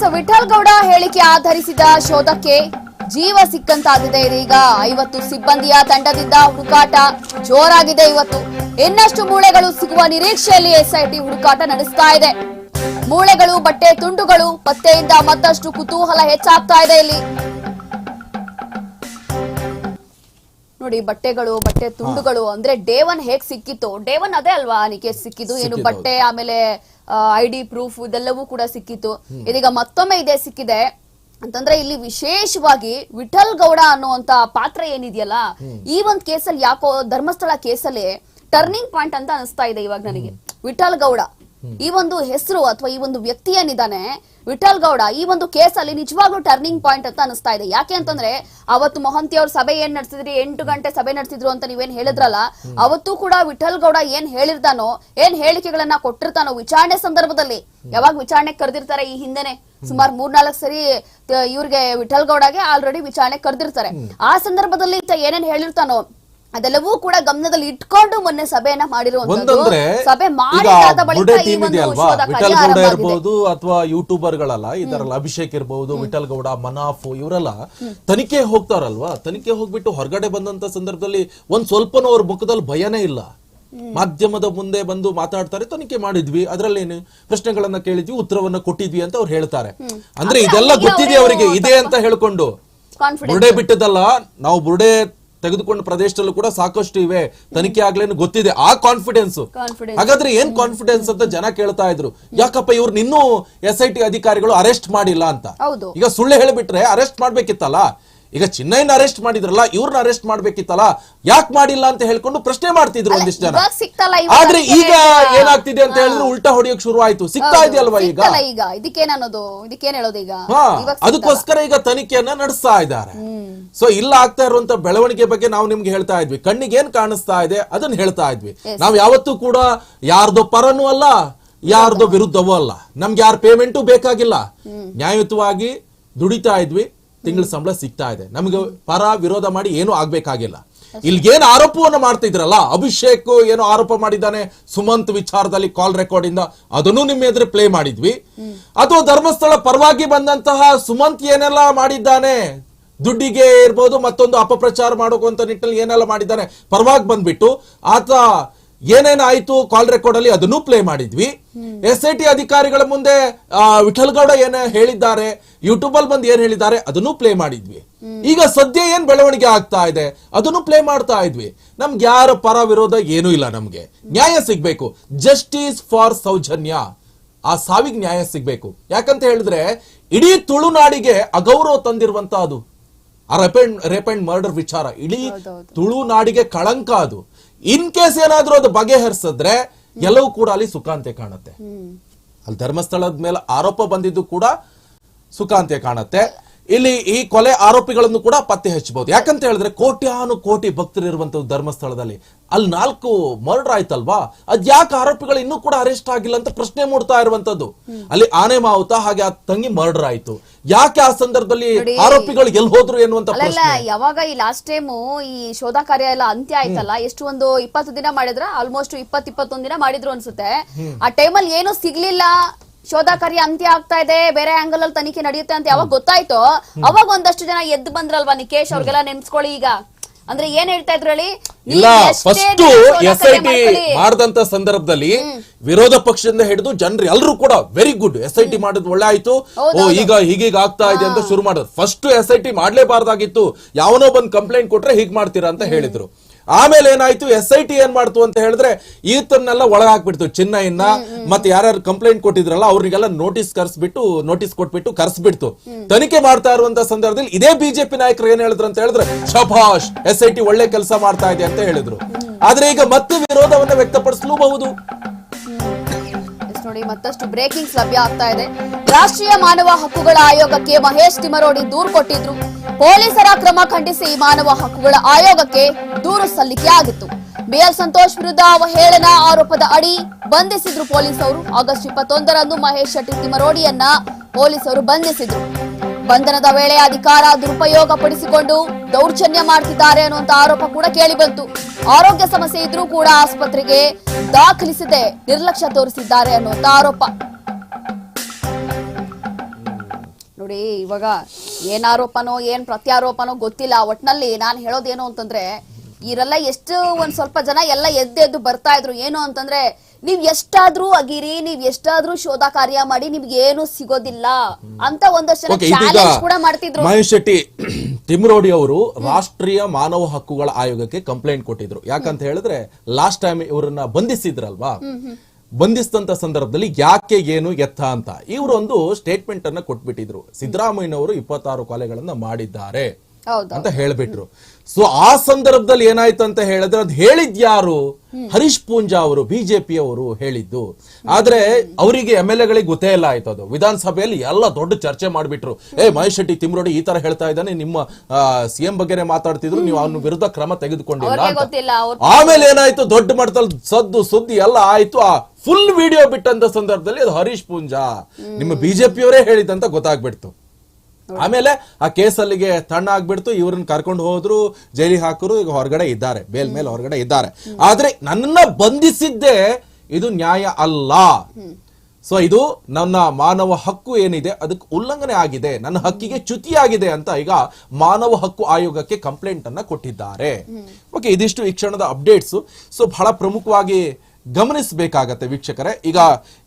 ಸೊ ವಿಠಲ್ ಗೌಡ ಹೇಳಿಕೆ ಆಧರಿಸಿದ ಶೋಧಕ್ಕೆ ಜೀವ ಸಿಕ್ಕಂತಾಗಿದೆ ಇದೀಗ. ಐವತ್ತು ಸಿಬ್ಬಂದಿಯ ತಂಡದಿಂದ ಹುಡುಕಾಟ ಜೋರಾಗಿದೆ ಇವತ್ತು. ಇನ್ನಷ್ಟು ಮೂಳೆಗಳು ಸಿಗುವ ನಿರೀಕ್ಷೆಯಲ್ಲಿ ಎಸ್ಐಟಿ ಹುಡುಕಾಟ ನಡೆಸ್ತಾ ಇದೆ. ಮೂಳೆಗಳು ಬಟ್ಟೆ ತುಂಡುಗಳು ಪತ್ತೆಯಿಂದ ಮತ್ತಷ್ಟು ಕುತೂಹಲ ಹೆಚ್ಚಾಗ್ತಾ ಇದೆ ಇಲ್ಲಿ. ನೋಡಿ ಬಟ್ಟೆಗಳು ಬಟ್ಟೆ ತುಂಡುಗಳು ಅಂದ್ರೆ ಡೇವನ್ ಹೇಗ್ ಸಿಕ್ಕಿತ್ತು? ಡೇವನ್ ಅದೇ ಅಲ್ವಾ ನಿಕೆ ಸಿಕ್ಕಿದ್ದು? ಏನು ಬಟ್ಟೆ ಆಮೇಲೆ ಐಡಿ ಪ್ರೂಫ್ ಇದೆಲ್ಲವೂ ಕೂಡ ಸಿಕ್ಕಿತ್ತು. ಇದೀಗ ಮತ್ತೊಮ್ಮೆ ಇದೇ ಸಿಕ್ಕಿದೆ. ಅಂತಂದ್ರೆ ಇಲ್ಲಿ ವಿಶೇಷವಾಗಿ ವಿಠಲ್ ಗೌಡ ಅನ್ನುವಂತ ಪಾತ್ರ ಏನಿದೆಯಲ್ಲ ಈ ಒಂದ್ ಕೇಸಲ್ಲಿ ಯಾಕೋ ಧರ್ಮಸ್ಥಳ ಕೇಸಲ್ಲಿ ಟರ್ನಿಂಗ್ ಪಾಯಿಂಟ್ ಅಂತ ಅನಿಸ್ತಾ ಇದೆ ಇವಾಗ ನನಗೆ. ವಿಠಲ್ ಗೌಡ. ಈ ಒಂದು ಹೆಸರು ಅಥವಾ ಈ ಒಂದು ವ್ಯಕ್ತಿ ಏನಿದ್ದಾನೆ ವಿಠಲ್ ಗೌಡ ಈ ಒಂದು ಕೇಸಲ್ಲಿ ನಿಜವಾಗ್ಲೂ ಟರ್ನಿಂಗ್ ಪಾಯಿಂಟ್ ಅಂತ ಅನಿಸ್ತಾ ಇದೆ. ಯಾಕೆ ಅಂತಂದ್ರೆ ಅವತ್ತು ಮೊಹಂತಿ ಅವ್ರ ಸಭೆ ಏನ್ ನಡೆಸಿದ್ರಿ ಎಂಟು ಗಂಟೆ ಸಭೆ ನಡೆಸಿದ್ರು ಅಂತ ನೀವೇನ್ ಹೇಳಿದ್ರಲ್ಲ ಅವತ್ತು ಕೂಡ ವಿಠಲ್ ಗೌಡ ಏನ್ ಹೇಳಿರ್ತಾನೋ ಏನ್ ಹೇಳಿಕೆಗಳನ್ನ ಕೊಟ್ಟಿರ್ತಾನೋ ವಿಚಾರಣೆ ಸಂದರ್ಭದಲ್ಲಿ ಯಾವಾಗ ವಿಚಾರಣೆ ಕರೆದಿರ್ತಾರೆ ಈ ಹಿಂದೆನೆ ಸುಮಾರು ಮೂರ್ನಾಲ್ಕು ಸರಿ ಇವ್ರಿಗೆ ವಿಠಲ್ ಗೌಡಗೆ ಆಲ್ರೆಡಿ ವಿಚಾರಣೆ ಕರೆದಿರ್ತಾರೆ. ಆ ಸಂದರ್ಭದಲ್ಲಿ ಏನೇನ್ ಹೇಳಿರ್ತಾನೋ ಅದೆಲ್ಲವೂ ಕೂಡ ಗಮನದಲ್ಲಿ ಇಟ್ಕೊಂಡು ಮೊನ್ನೆ ಸಭೆಯನ್ನ ಮಾಡಿರುವಂತದ್ದು. ಸಭೆ ಮಾಡಿದಾದ ಬಳಿಕ ಈ ಒಂದು ಶೋಧ ಕಾರ್ಯ. ಇರ್ಬೋದು ಅಥವಾ ಯೂಟ್ಯೂಬರ್ಗಳಲ್ಲ ಇದರಲ್ಲ ಅಭಿಷೇಕ್ ಇರ್ಬೋದು ವಿಠಲ್ ಗೌಡ ಮನಾಫ್ ಇವರೆಲ್ಲ ತನಿಖೆ ಹೋಗ್ತಾರಲ್ವಾ? ತನಿಖೆ ಹೋಗ್ಬಿಟ್ಟು ಹೊರಗಡೆ ಬಂದಂತ ಸಂದರ್ಭದಲ್ಲಿ ಒಂದ್ ಸ್ವಲ್ಪನೂ ಅವ್ರ ಮುಖದಲ್ಲಿ ಭಯನೇ ಇಲ್ಲ. ಮಾಧ್ಯಮದ ಮುಂದೆ ಬಂದು ಮಾತಾಡ್ತಾರೆ ತನಿಖೆ ಮಾಡಿದ್ವಿ. ಅದ್ರಲ್ಲೇನು ಪ್ರಶ್ನೆಗಳನ್ನ ಕೇಳಿದ್ವಿ ಉತ್ತರವನ್ನ ಕೊಟ್ಟಿದ್ವಿ ಅಂತ ಅವ್ರು ಹೇಳ್ತಾರೆ. ಅಂದ್ರೆ ಇದೆಲ್ಲ ಗೊತ್ತಿದೆ ಅವ್ರು ಅವರಿಗೆ ಇದೆ ಅಂತ ಹೇಳ್ಕೊಂಡು. ಬುರುಡೆ ಬಿಟ್ಟದಲ್ಲ ನಾವು ಬುರುಡೆ ತೆಗೆದುಕೊಂಡ ಪ್ರದೇಶದಲ್ಲೂ ಕೂಡ ಸಾಕಷ್ಟು ಇವೆ. ತನಿಖೆ ಆಗ್ಲೇನು ಗೊತ್ತಿದೆ. ಆ ಕಾನ್ಫಿಡೆನ್ಸ್. ಹಾಗಾದ್ರೆ ಏನ್ ಕಾನ್ಫಿಡೆನ್ಸ್ ಅಂತ ಜನ ಕೇಳ್ತಾ ಇದ್ರು. ಯಾಕಪ್ಪ ಇವ್ರು ಇನ್ನೂ ಎಸ್ ಐ ಟಿ ಅಧಿಕಾರಿಗಳು ಅರೆಸ್ಟ್ ಮಾಡಿಲ್ಲ ಅಂತ? ಈಗ ಸುಳ್ಳು ಹೇಳಿಬಿಟ್ರೆ ಅರೆಸ್ಟ್ ಮಾಡ್ಬೇಕಿತ್ತಲ್ಲ? ಈಗ ಚಿನ್ನಯ್ಯನ ಅರೆಸ್ಟ್ ಮಾಡಿದ್ರಲ್ಲ ಇವ್ರನ್ನ ಅರೆಸ್ಟ್ ಮಾಡ್ಬೇಕಿತ್ತಲ್ಲ ಯಾಕೆ ಮಾಡಿಲ್ಲ ಅಂತ ಹೇಳ್ಕೊಂಡು ಪ್ರಶ್ನೆ ಮಾಡ್ತಿದ್ರು ಒಂದಿಷ್ಟು ಜನ. ಆದ್ರೆ ಈಗ ಏನಾಗ್ತಿದೆ ಅಂತ ಹೇಳಿದ್ರೆ ಉಲ್ಟಾ ಹೊಡಿಯೋಕ್ ಶುರು ಆಯ್ತು. ಸಿಗ್ತಾ ಇದೆಯಲ್ವಾ ಈಗ? ಸಿಕ್ತಲ್ಲ ಈಗ. ಇದಕ್ಕೇನ್ ಅನ್ನೋದು? ಇದಕ್ಕೇನ್ ಹೇಳೋದು ಈಗ? ಅದಕ್ಕೋಸ್ಕರ ಈಗ ತನಿಖೆಯನ್ನ ನಡೆಸ್ತಾ ಇದ್ದಾರೆ. ಸೊ ಇಲ್ಲ ಆಗ್ತಾ ಇರುವಂತ ಬೆಳವಣಿಗೆ ಬಗ್ಗೆ ನಾವು ನಿಮ್ಗೆ ಹೇಳ್ತಾ ಇದ್ವಿ. ಕಣ್ಣಿಗೆ ಏನ್ ಕಾಣಿಸ್ತಾ ಇದೆ ಅದನ್ನ ಹೇಳ್ತಾ ಇದ್ವಿ. ನಾವ್ ಯಾವತ್ತೂ ಕೂಡ ಯಾರ್ದೋ ಪರನೂ ಅಲ್ಲ ಯಾರ್ದೋ ವಿರುದ್ಧವೂ ಅಲ್ಲ. ನಮ್ಗೆ ಯಾರ ಪೇಮೆಂಟು ಬೇಕಾಗಿಲ್ಲ. ನ್ಯಾಯಯುತವಾಗಿ ದುಡಿತಾ ಇದ್ವಿ. ತಿಂಗಳ ಸಂಬಳ ಸಿಗ್ತಾ ಇದೆ. ನಮ್ಗೆ ಪರ ವಿರೋಧ ಮಾಡಿ ಏನು ಆಗ್ಬೇಕಾಗಿಲ್ಲ. ಇಲ್ಗೇನ್ ಆರೋಪವನ್ನು ಮಾಡ್ತಿದ್ರಲ್ಲ ಅಭಿಷೇಕ್ ಏನೋ ಆರೋಪ ಮಾಡಿದ್ದಾನೆ ಸುಮಂತ್ ವಿಚಾರದಲ್ಲಿ ಕಾಲ್ ರೆಕಾರ್ಡ್ ಇಂದ. ಅದನ್ನು ನಿಮ್ಮ ಎದುರು ಪ್ಲೇ ಮಾಡಿದ್ವಿ. ಅಥವಾ ಧರ್ಮಸ್ಥಳ ಪರವಾಗಿ ಬಂದಂತಹ ಸುಮಂತ್ ಏನೆಲ್ಲ ಮಾಡಿದ್ದಾನೆ? ದುಡ್ಡಿಗೆ ಇರ್ಬೋದು ಮತ್ತೊಂದು ಅಪಪ್ರಚಾರ ಮಾಡುವಂತ ನಿಟ್ಟಿನಲ್ಲಿ ಏನೆಲ್ಲ ಮಾಡಿದ್ದಾನೆ? ಪರವಾಗಿ ಬಂದ್ಬಿಟ್ಟು ಆತ ಏನೇನಾಯ್ತು ಕಾಲ್ ರೆಕಾರ್ಡ್ ಅಲ್ಲಿ ಅದನ್ನು ಪ್ಲೇ ಮಾಡಿದ್ವಿ. ಎಸ್ ಐ ಟಿ ಅಧಿಕಾರಿಗಳ ಮುಂದೆ ವಿಠಲ್ಗೌಡ ಏನ ಗೌಡ ಏನ್ ಹೇಳಿದ್ದಾರೆ ಯೂಟ್ಯೂಬ್ ಅಲ್ಲಿ ಬಂದು ಏನ್ ಹೇಳಿದ್ದಾರೆ ಅದನ್ನು ಪ್ಲೇ ಮಾಡಿದ್ವಿ. ಈಗ ಸದ್ಯ ಏನ್ ಬೆಳವಣಿಗೆ ಆಗ್ತಾ ಇದೆ ಅದನ್ನು ಪ್ಲೇ ಮಾಡ್ತಾ ಇದ್ವಿ. ನಮ್ಗೆ ಯಾರ ಪರ ವಿರೋಧ ಏನೂ ಇಲ್ಲ ನಮ್ಗೆ. ನ್ಯಾಯ ಸಿಗ್ಬೇಕು. Justice for Soujanya. ಆ ಸಾವಿಗೆ ನ್ಯಾಯ ಸಿಗ್ಬೇಕು. ಯಾಕಂತ ಹೇಳಿದ್ರೆ ಇಡೀ ತುಳುನಾಡಿಗೆ ಅಗೌರವ ತಂದಿರುವಂತ ಅದು. ಆ rape and rape and murder ವಿಚಾರ. ಇಡೀ ತುಳುನಾಡಿಗೆ ಕಳಂಕ ಅದು. ಇನ್ ಕೇಸ್ ಏನಾದ್ರೂ ಅದು ಬಗೆಹರಿಸಿದ್ರೆ ಎಲ್ಲವೂ ಕೂಡ ಅಲ್ಲಿ ಸುಖಾಂತ್ಯ ಕಾಣುತ್ತೆ. ಅಲ್ಲಿ ಧರ್ಮಸ್ಥಳದ ಮೇಲೆ ಆರೋಪ ಬಂದಿದ್ದು ಕೂಡ ಸುಖಾಂತ್ಯ ಕಾಣುತ್ತೆ. ಇಲ್ಲಿ ಈ ಕೊಲೆ ಆರೋಪಿಗಳನ್ನು ಕೂಡ ಪತ್ತೆ ಹಚ್ಚಬಹುದು. ಯಾಕಂತ ಹೇಳಿದ್ರೆ ಕೋಟ್ಯಾನು ಕೋಟಿ ಭಕ್ತರು ಇರುವಂತಹ ಧರ್ಮಸ್ಥಳದಲ್ಲಿ. ಅಲ್ಲಿ ನಾಲ್ಕು ಮರ್ಡರ್ ಆಯ್ತಲ್ವಾ? ಅದ್ ಯಾಕೆ ಆರೋಪಿಗಳು ಇನ್ನೂ ಕೂಡ ಅರೆಸ್ಟ್ ಆಗಿಲ್ಲ ಅಂತ ಪ್ರಶ್ನೆ ಮೂಡ್ತಾ ಇರುವಂತದ್ದು. ಅಲ್ಲಿ ಆನೆ ಮಾವುತ ಹಾಗೆ ಆ ತಂಗಿ ಮರ್ಡರ್ ಆಯ್ತು. ಯಾಕೆ ಆ ಸಂದರ್ಭದಲ್ಲಿ ಆರೋಪಿಗಳು ಎಲ್ಲಿ ಹೋದ್ರು ಎನ್ನುವಂತ ಯಾವಾಗ ಈ ಲಾಸ್ಟ್ ಟೈಮ್ ಈ ಶೋಧ ಕಾರ್ಯ ಎಲ್ಲ ಅಂತ್ಯ ಆಯ್ತಲ್ಲ ಎಷ್ಟು ಒಂದು ಇಪ್ಪತ್ತು ದಿನ ಮಾಡಿದ್ರ ಆಲ್ಮೋಸ್ಟ್ ಇಪ್ಪತ್ ಇಪ್ಪತ್ತೊಂದ್ ದಿನ ಮಾಡಿದ್ರು ಅನ್ಸುತ್ತೆ. ಆ ಟೈಮಲ್ಲಿ ಏನು ಸಿಗ್ಲಿಲ್ಲ. ಶೋಧ ಕಾರ್ಯ ಅಂತ್ಯ ಆಗ್ತಾ ಇದೆ. ಬೇರೆ ಆಂಗಲ್ ಅಲ್ಲಿ ತನಿಖೆ ನಡೆಯುತ್ತೆ ಅಂತ ಯಾವಾಗ ಗೊತ್ತಾಯ್ತೋ? ಅವಾಗ ಒಂದಷ್ಟು ಜನ ಎದ್ದು ಬಂದ್ರಲ್ವಾ ನಿಕೇಶ್ ಅವ್ರಿಗೆಲ್ಲ ನೆನ್ಸ್ಕೊಳ್ಳಿ ಈಗ. ಅಂದ್ರೆ ಏನ್ ಹೇಳ್ತಾ ಇದ್ರು ಹೇಳಿ? ಇಲ್ಲ ಫಸ್ಟ್ ಎಸ್ ಐ ಟಿ. ಮಾಡಿದಂತ ಸಂದರ್ಭದಲ್ಲಿ ವಿರೋಧ ಪಕ್ಷದಿಂದ ಹಿಡಿದು ಜನರು ಎಲ್ಲರೂ ಕೂಡ very good S I T ಮಾಡಿದ್ ಒಳ್ಳೆ ಆಯ್ತು. ಓ ಈಗ ಹೀಗೀಗ ಆಗ್ತಾ ಇದೆ ಅಂತ ಶುರು ಮಾಡೋದು ಫಸ್ಟ್ ಎಸ್ ಐ ಟಿ ಮಾಡ್ಲೇಬಾರ್ದಾಗಿತ್ತು. ಯಾವನೋ ಬಂದ್ ಕಂಪ್ಲೇಂಟ್ ಕೊಟ್ರೆ ಹೀಗ್ ಮಾಡ್ತೀರಾ ಅಂತ ಹೇಳಿದ್ರು. ಆಮೇಲೆ ಏನಾಯ್ತು? ಎಸ್ ಐ ಟಿ ಏನ್ ಮಾಡ್ತು ಅಂತ ಹೇಳಿದ್ರೆ ಈತನ್ನೆಲ್ಲ ಒಳಗ್ ಹಾಕ್ಬಿಡ್ತು ಚಿನ್ನಯ್ಯನ ಮತ್ತೆ ಯಾರ್ಯಾರು ಕಂಪ್ಲೇಂಟ್ ಕೊಟ್ಟಿದ್ರಲ್ಲ ಅವ್ರಿಗೆಲ್ಲ ನೋಟಿಸ್ ಕರ್ಸ್ಬಿಟ್ಟು ನೋಟಿಸ್ ಕೊಟ್ಬಿಟ್ಟು ಕರ್ಸ್ಬಿಡ್ತು. ತನಿಖೆ ಮಾಡ್ತಾ ಇರುವಂತ ಸಂದರ್ಭದಲ್ಲಿ ಇದೇ ಬಿಜೆಪಿ ನಾಯಕರು ಏನ್ ಹೇಳಿದ್ರು ಅಂತ ಹೇಳಿದ್ರೆ ಶಭಾಷ್ ಎಸ್ ಐ ಟಿ ಒಳ್ಳೆ ಕೆಲಸ ಮಾಡ್ತಾ ಇದೆ ಅಂತ ಹೇಳಿದ್ರು. ಆದ್ರೆ ಈಗ ಮತ್ತೆ ವಿರೋಧವನ್ನ ವ್ಯಕ್ತಪಡಿಸಲೂಬಹುದು. ನೋಡಿ, ಮತ್ತಷ್ಟು ಬ್ರೇಕಿಂಗ್ಸ್ ಲಭ್ಯ ಆಗ್ತಾ ಇದೆ. ರಾಷ್ಟ್ರೀಯ ಮಾನವ ಹಕ್ಕುಗಳ ಆಯೋಗಕ್ಕೆ ಮಹೇಶ್ ತಿಮರೋಡಿ ದೂರು ಕೊಟ್ಟಿದ್ರು. ಪೊಲೀಸರ ಕ್ರಮ ಖಂಡಿಸಿ ಮಾನವ ಹಕ್ಕುಗಳ ಆಯೋಗಕ್ಕೆ ದೂರು ಸಲ್ಲಿಕೆ ಆಗಿತ್ತು. ಬಿಎಲ್ ಸಂತೋಷ್ ವಿರುದ್ಧ ಅವಹೇಳನ ಆರೋಪದ ಅಡಿ ಬಂಧಿಸಿದ್ರು ಪೊಲೀಸರು. ಆಗಸ್ಟ್ ಇಪ್ಪತ್ತೊಂದರಂದು ಮಹೇಶ್ ಶೆಟ್ಟಿ ತಿಮರೋಡಿಯನ್ನ ಪೊಲೀಸರು ಬಂಧಿಸಿದ್ರು. ಬಂಧನದ ವೇಳೆ ಅಧಿಕಾರ ದುರುಪಯೋಗ ಪಡಿಸಿಕೊಂಡು ದೌರ್ಜನ್ಯ ಮಾಡ್ತಿದ್ದಾರೆ ಅನ್ನುವಂತ ಆರೋಪ ಕೂಡ ಕೇಳಿಬಂತು. ಆರೋಗ್ಯ ಸಮಸ್ಯೆ ಇದ್ರೂ ಕೂಡ ಆಸ್ಪತ್ರೆಗೆ ದಾಖಲಿಸದೆ ನಿರ್ಲಕ್ಷ್ಯ ತೋರಿಸಿದ್ದಾರೆ ಅನ್ನುವಂತ ಆರೋಪ. ನೋಡಿ, ಇವಾಗ ಏನ್ ಆರೋಪನೋ, ಏನ್ ಪ್ರತ್ಯಾರೋಪನೋ ಗೊತ್ತಿಲ್ಲ. ಒಟ್ನಲ್ಲಿ ನಾನು ಹೇಳೋದೇನು ಅಂತಂದ್ರೆ ಇವರೆಲ್ಲ ಎಷ್ಟು ಒಂದ್ ಸ್ವಲ್ಪ ಜನ ಎಲ್ಲ ಎದ್ದೆದ್ದು ಎದ್ದು ಬರ್ತಾ ಇದ್ರು. ಏನು ಅಂತಂದ್ರೆ ನೀವ್ ಎಷ್ಟಾದ್ರೂ ಅಗಿರಿ ನೀವ್ ಎಷ್ಟಾದ್ರೂ ಶೋಧ ಕಾರ್ಯ ಮಾಡಿ ನಿಮ್ಗೆ ಏನು ಸಿಗೋದಿಲ್ಲ ಅಂತ ಒಂದಷ್ಟು ಜನ ಚಾಲೆಂಜ್ ಕೂಡ ಮಾಡ್ತಿದ್ರು. ಮಹೇಶ್ ಶೆಟ್ಟಿ ತಿಮ್ರೋಡಿ ಅವರು ರಾಷ್ಟ್ರೀಯ ಮಾನವ ಹಕ್ಕುಗಳ ಆಯೋಗಕ್ಕೆ ಕಂಪ್ಲೇಂಟ್ ಕೊಟ್ಟಿದ್ರು. ಯಾಕಂತ ಹೇಳಿದ್ರೆ ಲಾಸ್ಟ್ ಟೈಮ್ ಇವರನ್ನ ಬಂಧಿಸಿದ್ರಲ್ವಾ? ಬಂಧಿಸಿದಂತ ಸಂದರ್ಭದಲ್ಲಿ ಯಾಕೆ ಏನು ಎತ್ತ ಅಂತ. ಇವರೊಂದು ಸ್ಟೇಟ್ಮೆಂಟ್ ಅನ್ನ ಕೊಟ್ಬಿಟ್ಟಿದ್ರು. ಸಿದ್ದರಾಮಯ್ಯನವರು ಇಪ್ಪತ್ತಾರು ಕೊಲೆಗಳನ್ನ ಮಾಡಿದ್ದಾರೆ ಅಂತ ಹೇಳ್ಬಿಟ್ರು. ಸೊ ಆ ಸಂದರ್ಭದಲ್ಲಿ ಏನಾಯ್ತು ಅಂತ ಹೇಳಿದ್ರೆ ಅದು ಹೇಳಿದ್ ಯಾರು ಹರೀಶ್ ಪೂಂಜಾ ಅವರು ಬಿಜೆಪಿ ಅವರು ಹೇಳಿದ್ದು. ಆದ್ರೆ ಅವರಿಗೆ ಎಂ ಎಲ್ ಎಗಳಿಗೆ ಗೊತ್ತೇ ಇಲ್ಲ ಆಯ್ತು ಅದು. ವಿಧಾನಸಭೆಯಲ್ಲಿ ಎಲ್ಲ ದೊಡ್ಡ ಚರ್ಚೆ ಮಾಡಿಬಿಟ್ರು. ಏ ಮಹೇಶ್ ಶೆಟ್ಟಿ ತಿಮ್ರೋಡಿ ಈ ತರ ಹೇಳ್ತಾ ಇದ್ದಾನೆ ನಿಮ್ಮ ಸಿಎಂ ಬಗ್ಗೆನೇ ಮಾತಾಡ್ತಿದ್ರು ನೀವು ಅವನ ವಿರುದ್ಧ ಕ್ರಮ ತೆಗೆದುಕೊಂಡಿಲ್ಲ ಆಮೇಲೆ ಏನಾಯ್ತು ದೊಡ್ಡ ಮಟ್ಟದಲ್ಲಿ ಸದ್ದು ಸುದ್ದಿ ಎಲ್ಲ ಆಯ್ತು. ಆ ಫುಲ್ ವಿಡಿಯೋ ಬಿಟ್ಟಂತ ಸಂದರ್ಭದಲ್ಲಿ ಅದು ಹರೀಶ್ ಪೂಂಜಾ. ನಿಮ್ಮ ಬಿಜೆಪಿಯವರೇ ಹೇಳಿದಂತ ಗೊತ್ತಾಗ್ಬಿಡ್ತು. ಆಮೇಲೆ ಆ ಕೇಸ್ ಅಲ್ಲಿಗೆ ತಣ್ಣ ಆಗ್ಬಿಡ್ತು ಇವ್ರನ್ನ ಕರ್ಕೊಂಡು ಹೋದ್ರು ಜೈಲಿಗೆ ಹಾಕರು ಈಗ ಹೊರಗಡೆ ಇದ್ದಾರೆ ಬೇಲ್ ಮೇಲೆ ಹೊರಗಡೆ ಇದ್ದಾರೆ. ಆದ್ರೆ ನನ್ನ ಬಂಧಿಸಿದ್ದೇ ಇದು ನ್ಯಾಯ ಅಲ್ಲ. ಸೊ ಇದು ನನ್ನ ಮಾನವ ಹಕ್ಕು ಏನಿದೆ ಅದಕ್ಕೆ ಉಲ್ಲಂಘನೆ ಆಗಿದೆ ನನ್ನ ಹಕ್ಕಿಗೆ ಚ್ಯುತಿಯಾಗಿದೆ ಅಂತ ಈಗ ಮಾನವ ಹಕ್ಕು ಆಯೋಗಕ್ಕೆ ಕಂಪ್ಲೇಂಟ್ ಅನ್ನ ಕೊಟ್ಟಿದ್ದಾರೆ ಓಕೆ ಇದಿಷ್ಟು ಈ ಕ್ಷಣದ ಅಪ್ಡೇಟ್ಸ್. ಸೊ ಬಹಳ ಪ್ರಮುಖವಾಗಿ ಗಮನಿಸಬೇಕಾಗತ್ತೆ ವೀಕ್ಷಕರೇ. ಈಗ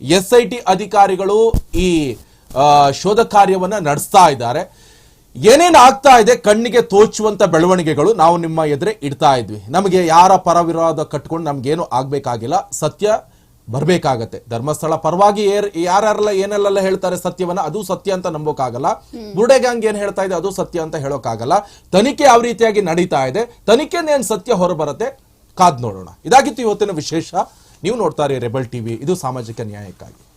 ಎಸ್ ಐ ಟಿ ಅಧಿಕಾರಿಗಳು ಈ ಶೋಧ ಕಾರ್ಯವನ್ನ ನಡೆಸ್ತಾ ಇದ್ದಾರೆ. ಏನೇನು ಆಗ್ತಾ ಇದೆ ಕಣ್ಣಿಗೆ ತೋಚುವಂತ ಬೆಳವಣಿಗೆಗಳು ನಾವು ನಿಮ್ಮ ಎದುರೇ ಇಡ್ತಾ ಇದ್ವಿ. ನಮಗೆ ಯಾರ ಪರ ವಿರೋಧ ಕಟ್ಕೊಂಡು ನಮ್ಗೇನು ಆಗ್ಬೇಕಾಗಿಲ್ಲ. ಸತ್ಯ ಬರ್ಬೇಕಾಗತ್ತೆ. ಧರ್ಮಸ್ಥಳ ಪರವಾಗಿ ಏರ್ ಯಾರ್ಯಾರೆಲ್ಲ ಏನೆಲ್ಲ ಹೇಳ್ತಾರೆ ಸತ್ಯವನ್ನ ಅದು ಸತ್ಯ ಅಂತ ನಂಬೋಕಾಗಲ್ಲ. ಬುರ್ಡೆ ಗ್ಯಾಂಗ್ ಏನ್ ಹೇಳ್ತಾ ಇದೆ ಅದು ಸತ್ಯ ಅಂತ ಹೇಳೋಕ್ಕಾಗಲ್ಲ ತನಿಖೆ ಯಾವ ರೀತಿಯಾಗಿ ನಡೀತಾ ಇದೆ ತನಿಖೆನೇನು ಸತ್ಯ ಹೊರಬರುತ್ತೆ ಕಾದ್ ನೋಡೋಣ. ಇದಾಗಿತ್ತು ಇವತ್ತಿನ ವಿಶೇಷ. ನೀವು ನೋಡ್ತಾರೆ ರೆಬಲ್ ಟಿವಿ. ಇದು ಸಾಮಾಜಿಕ ನ್ಯಾಯಕ್ಕಾಗಿ.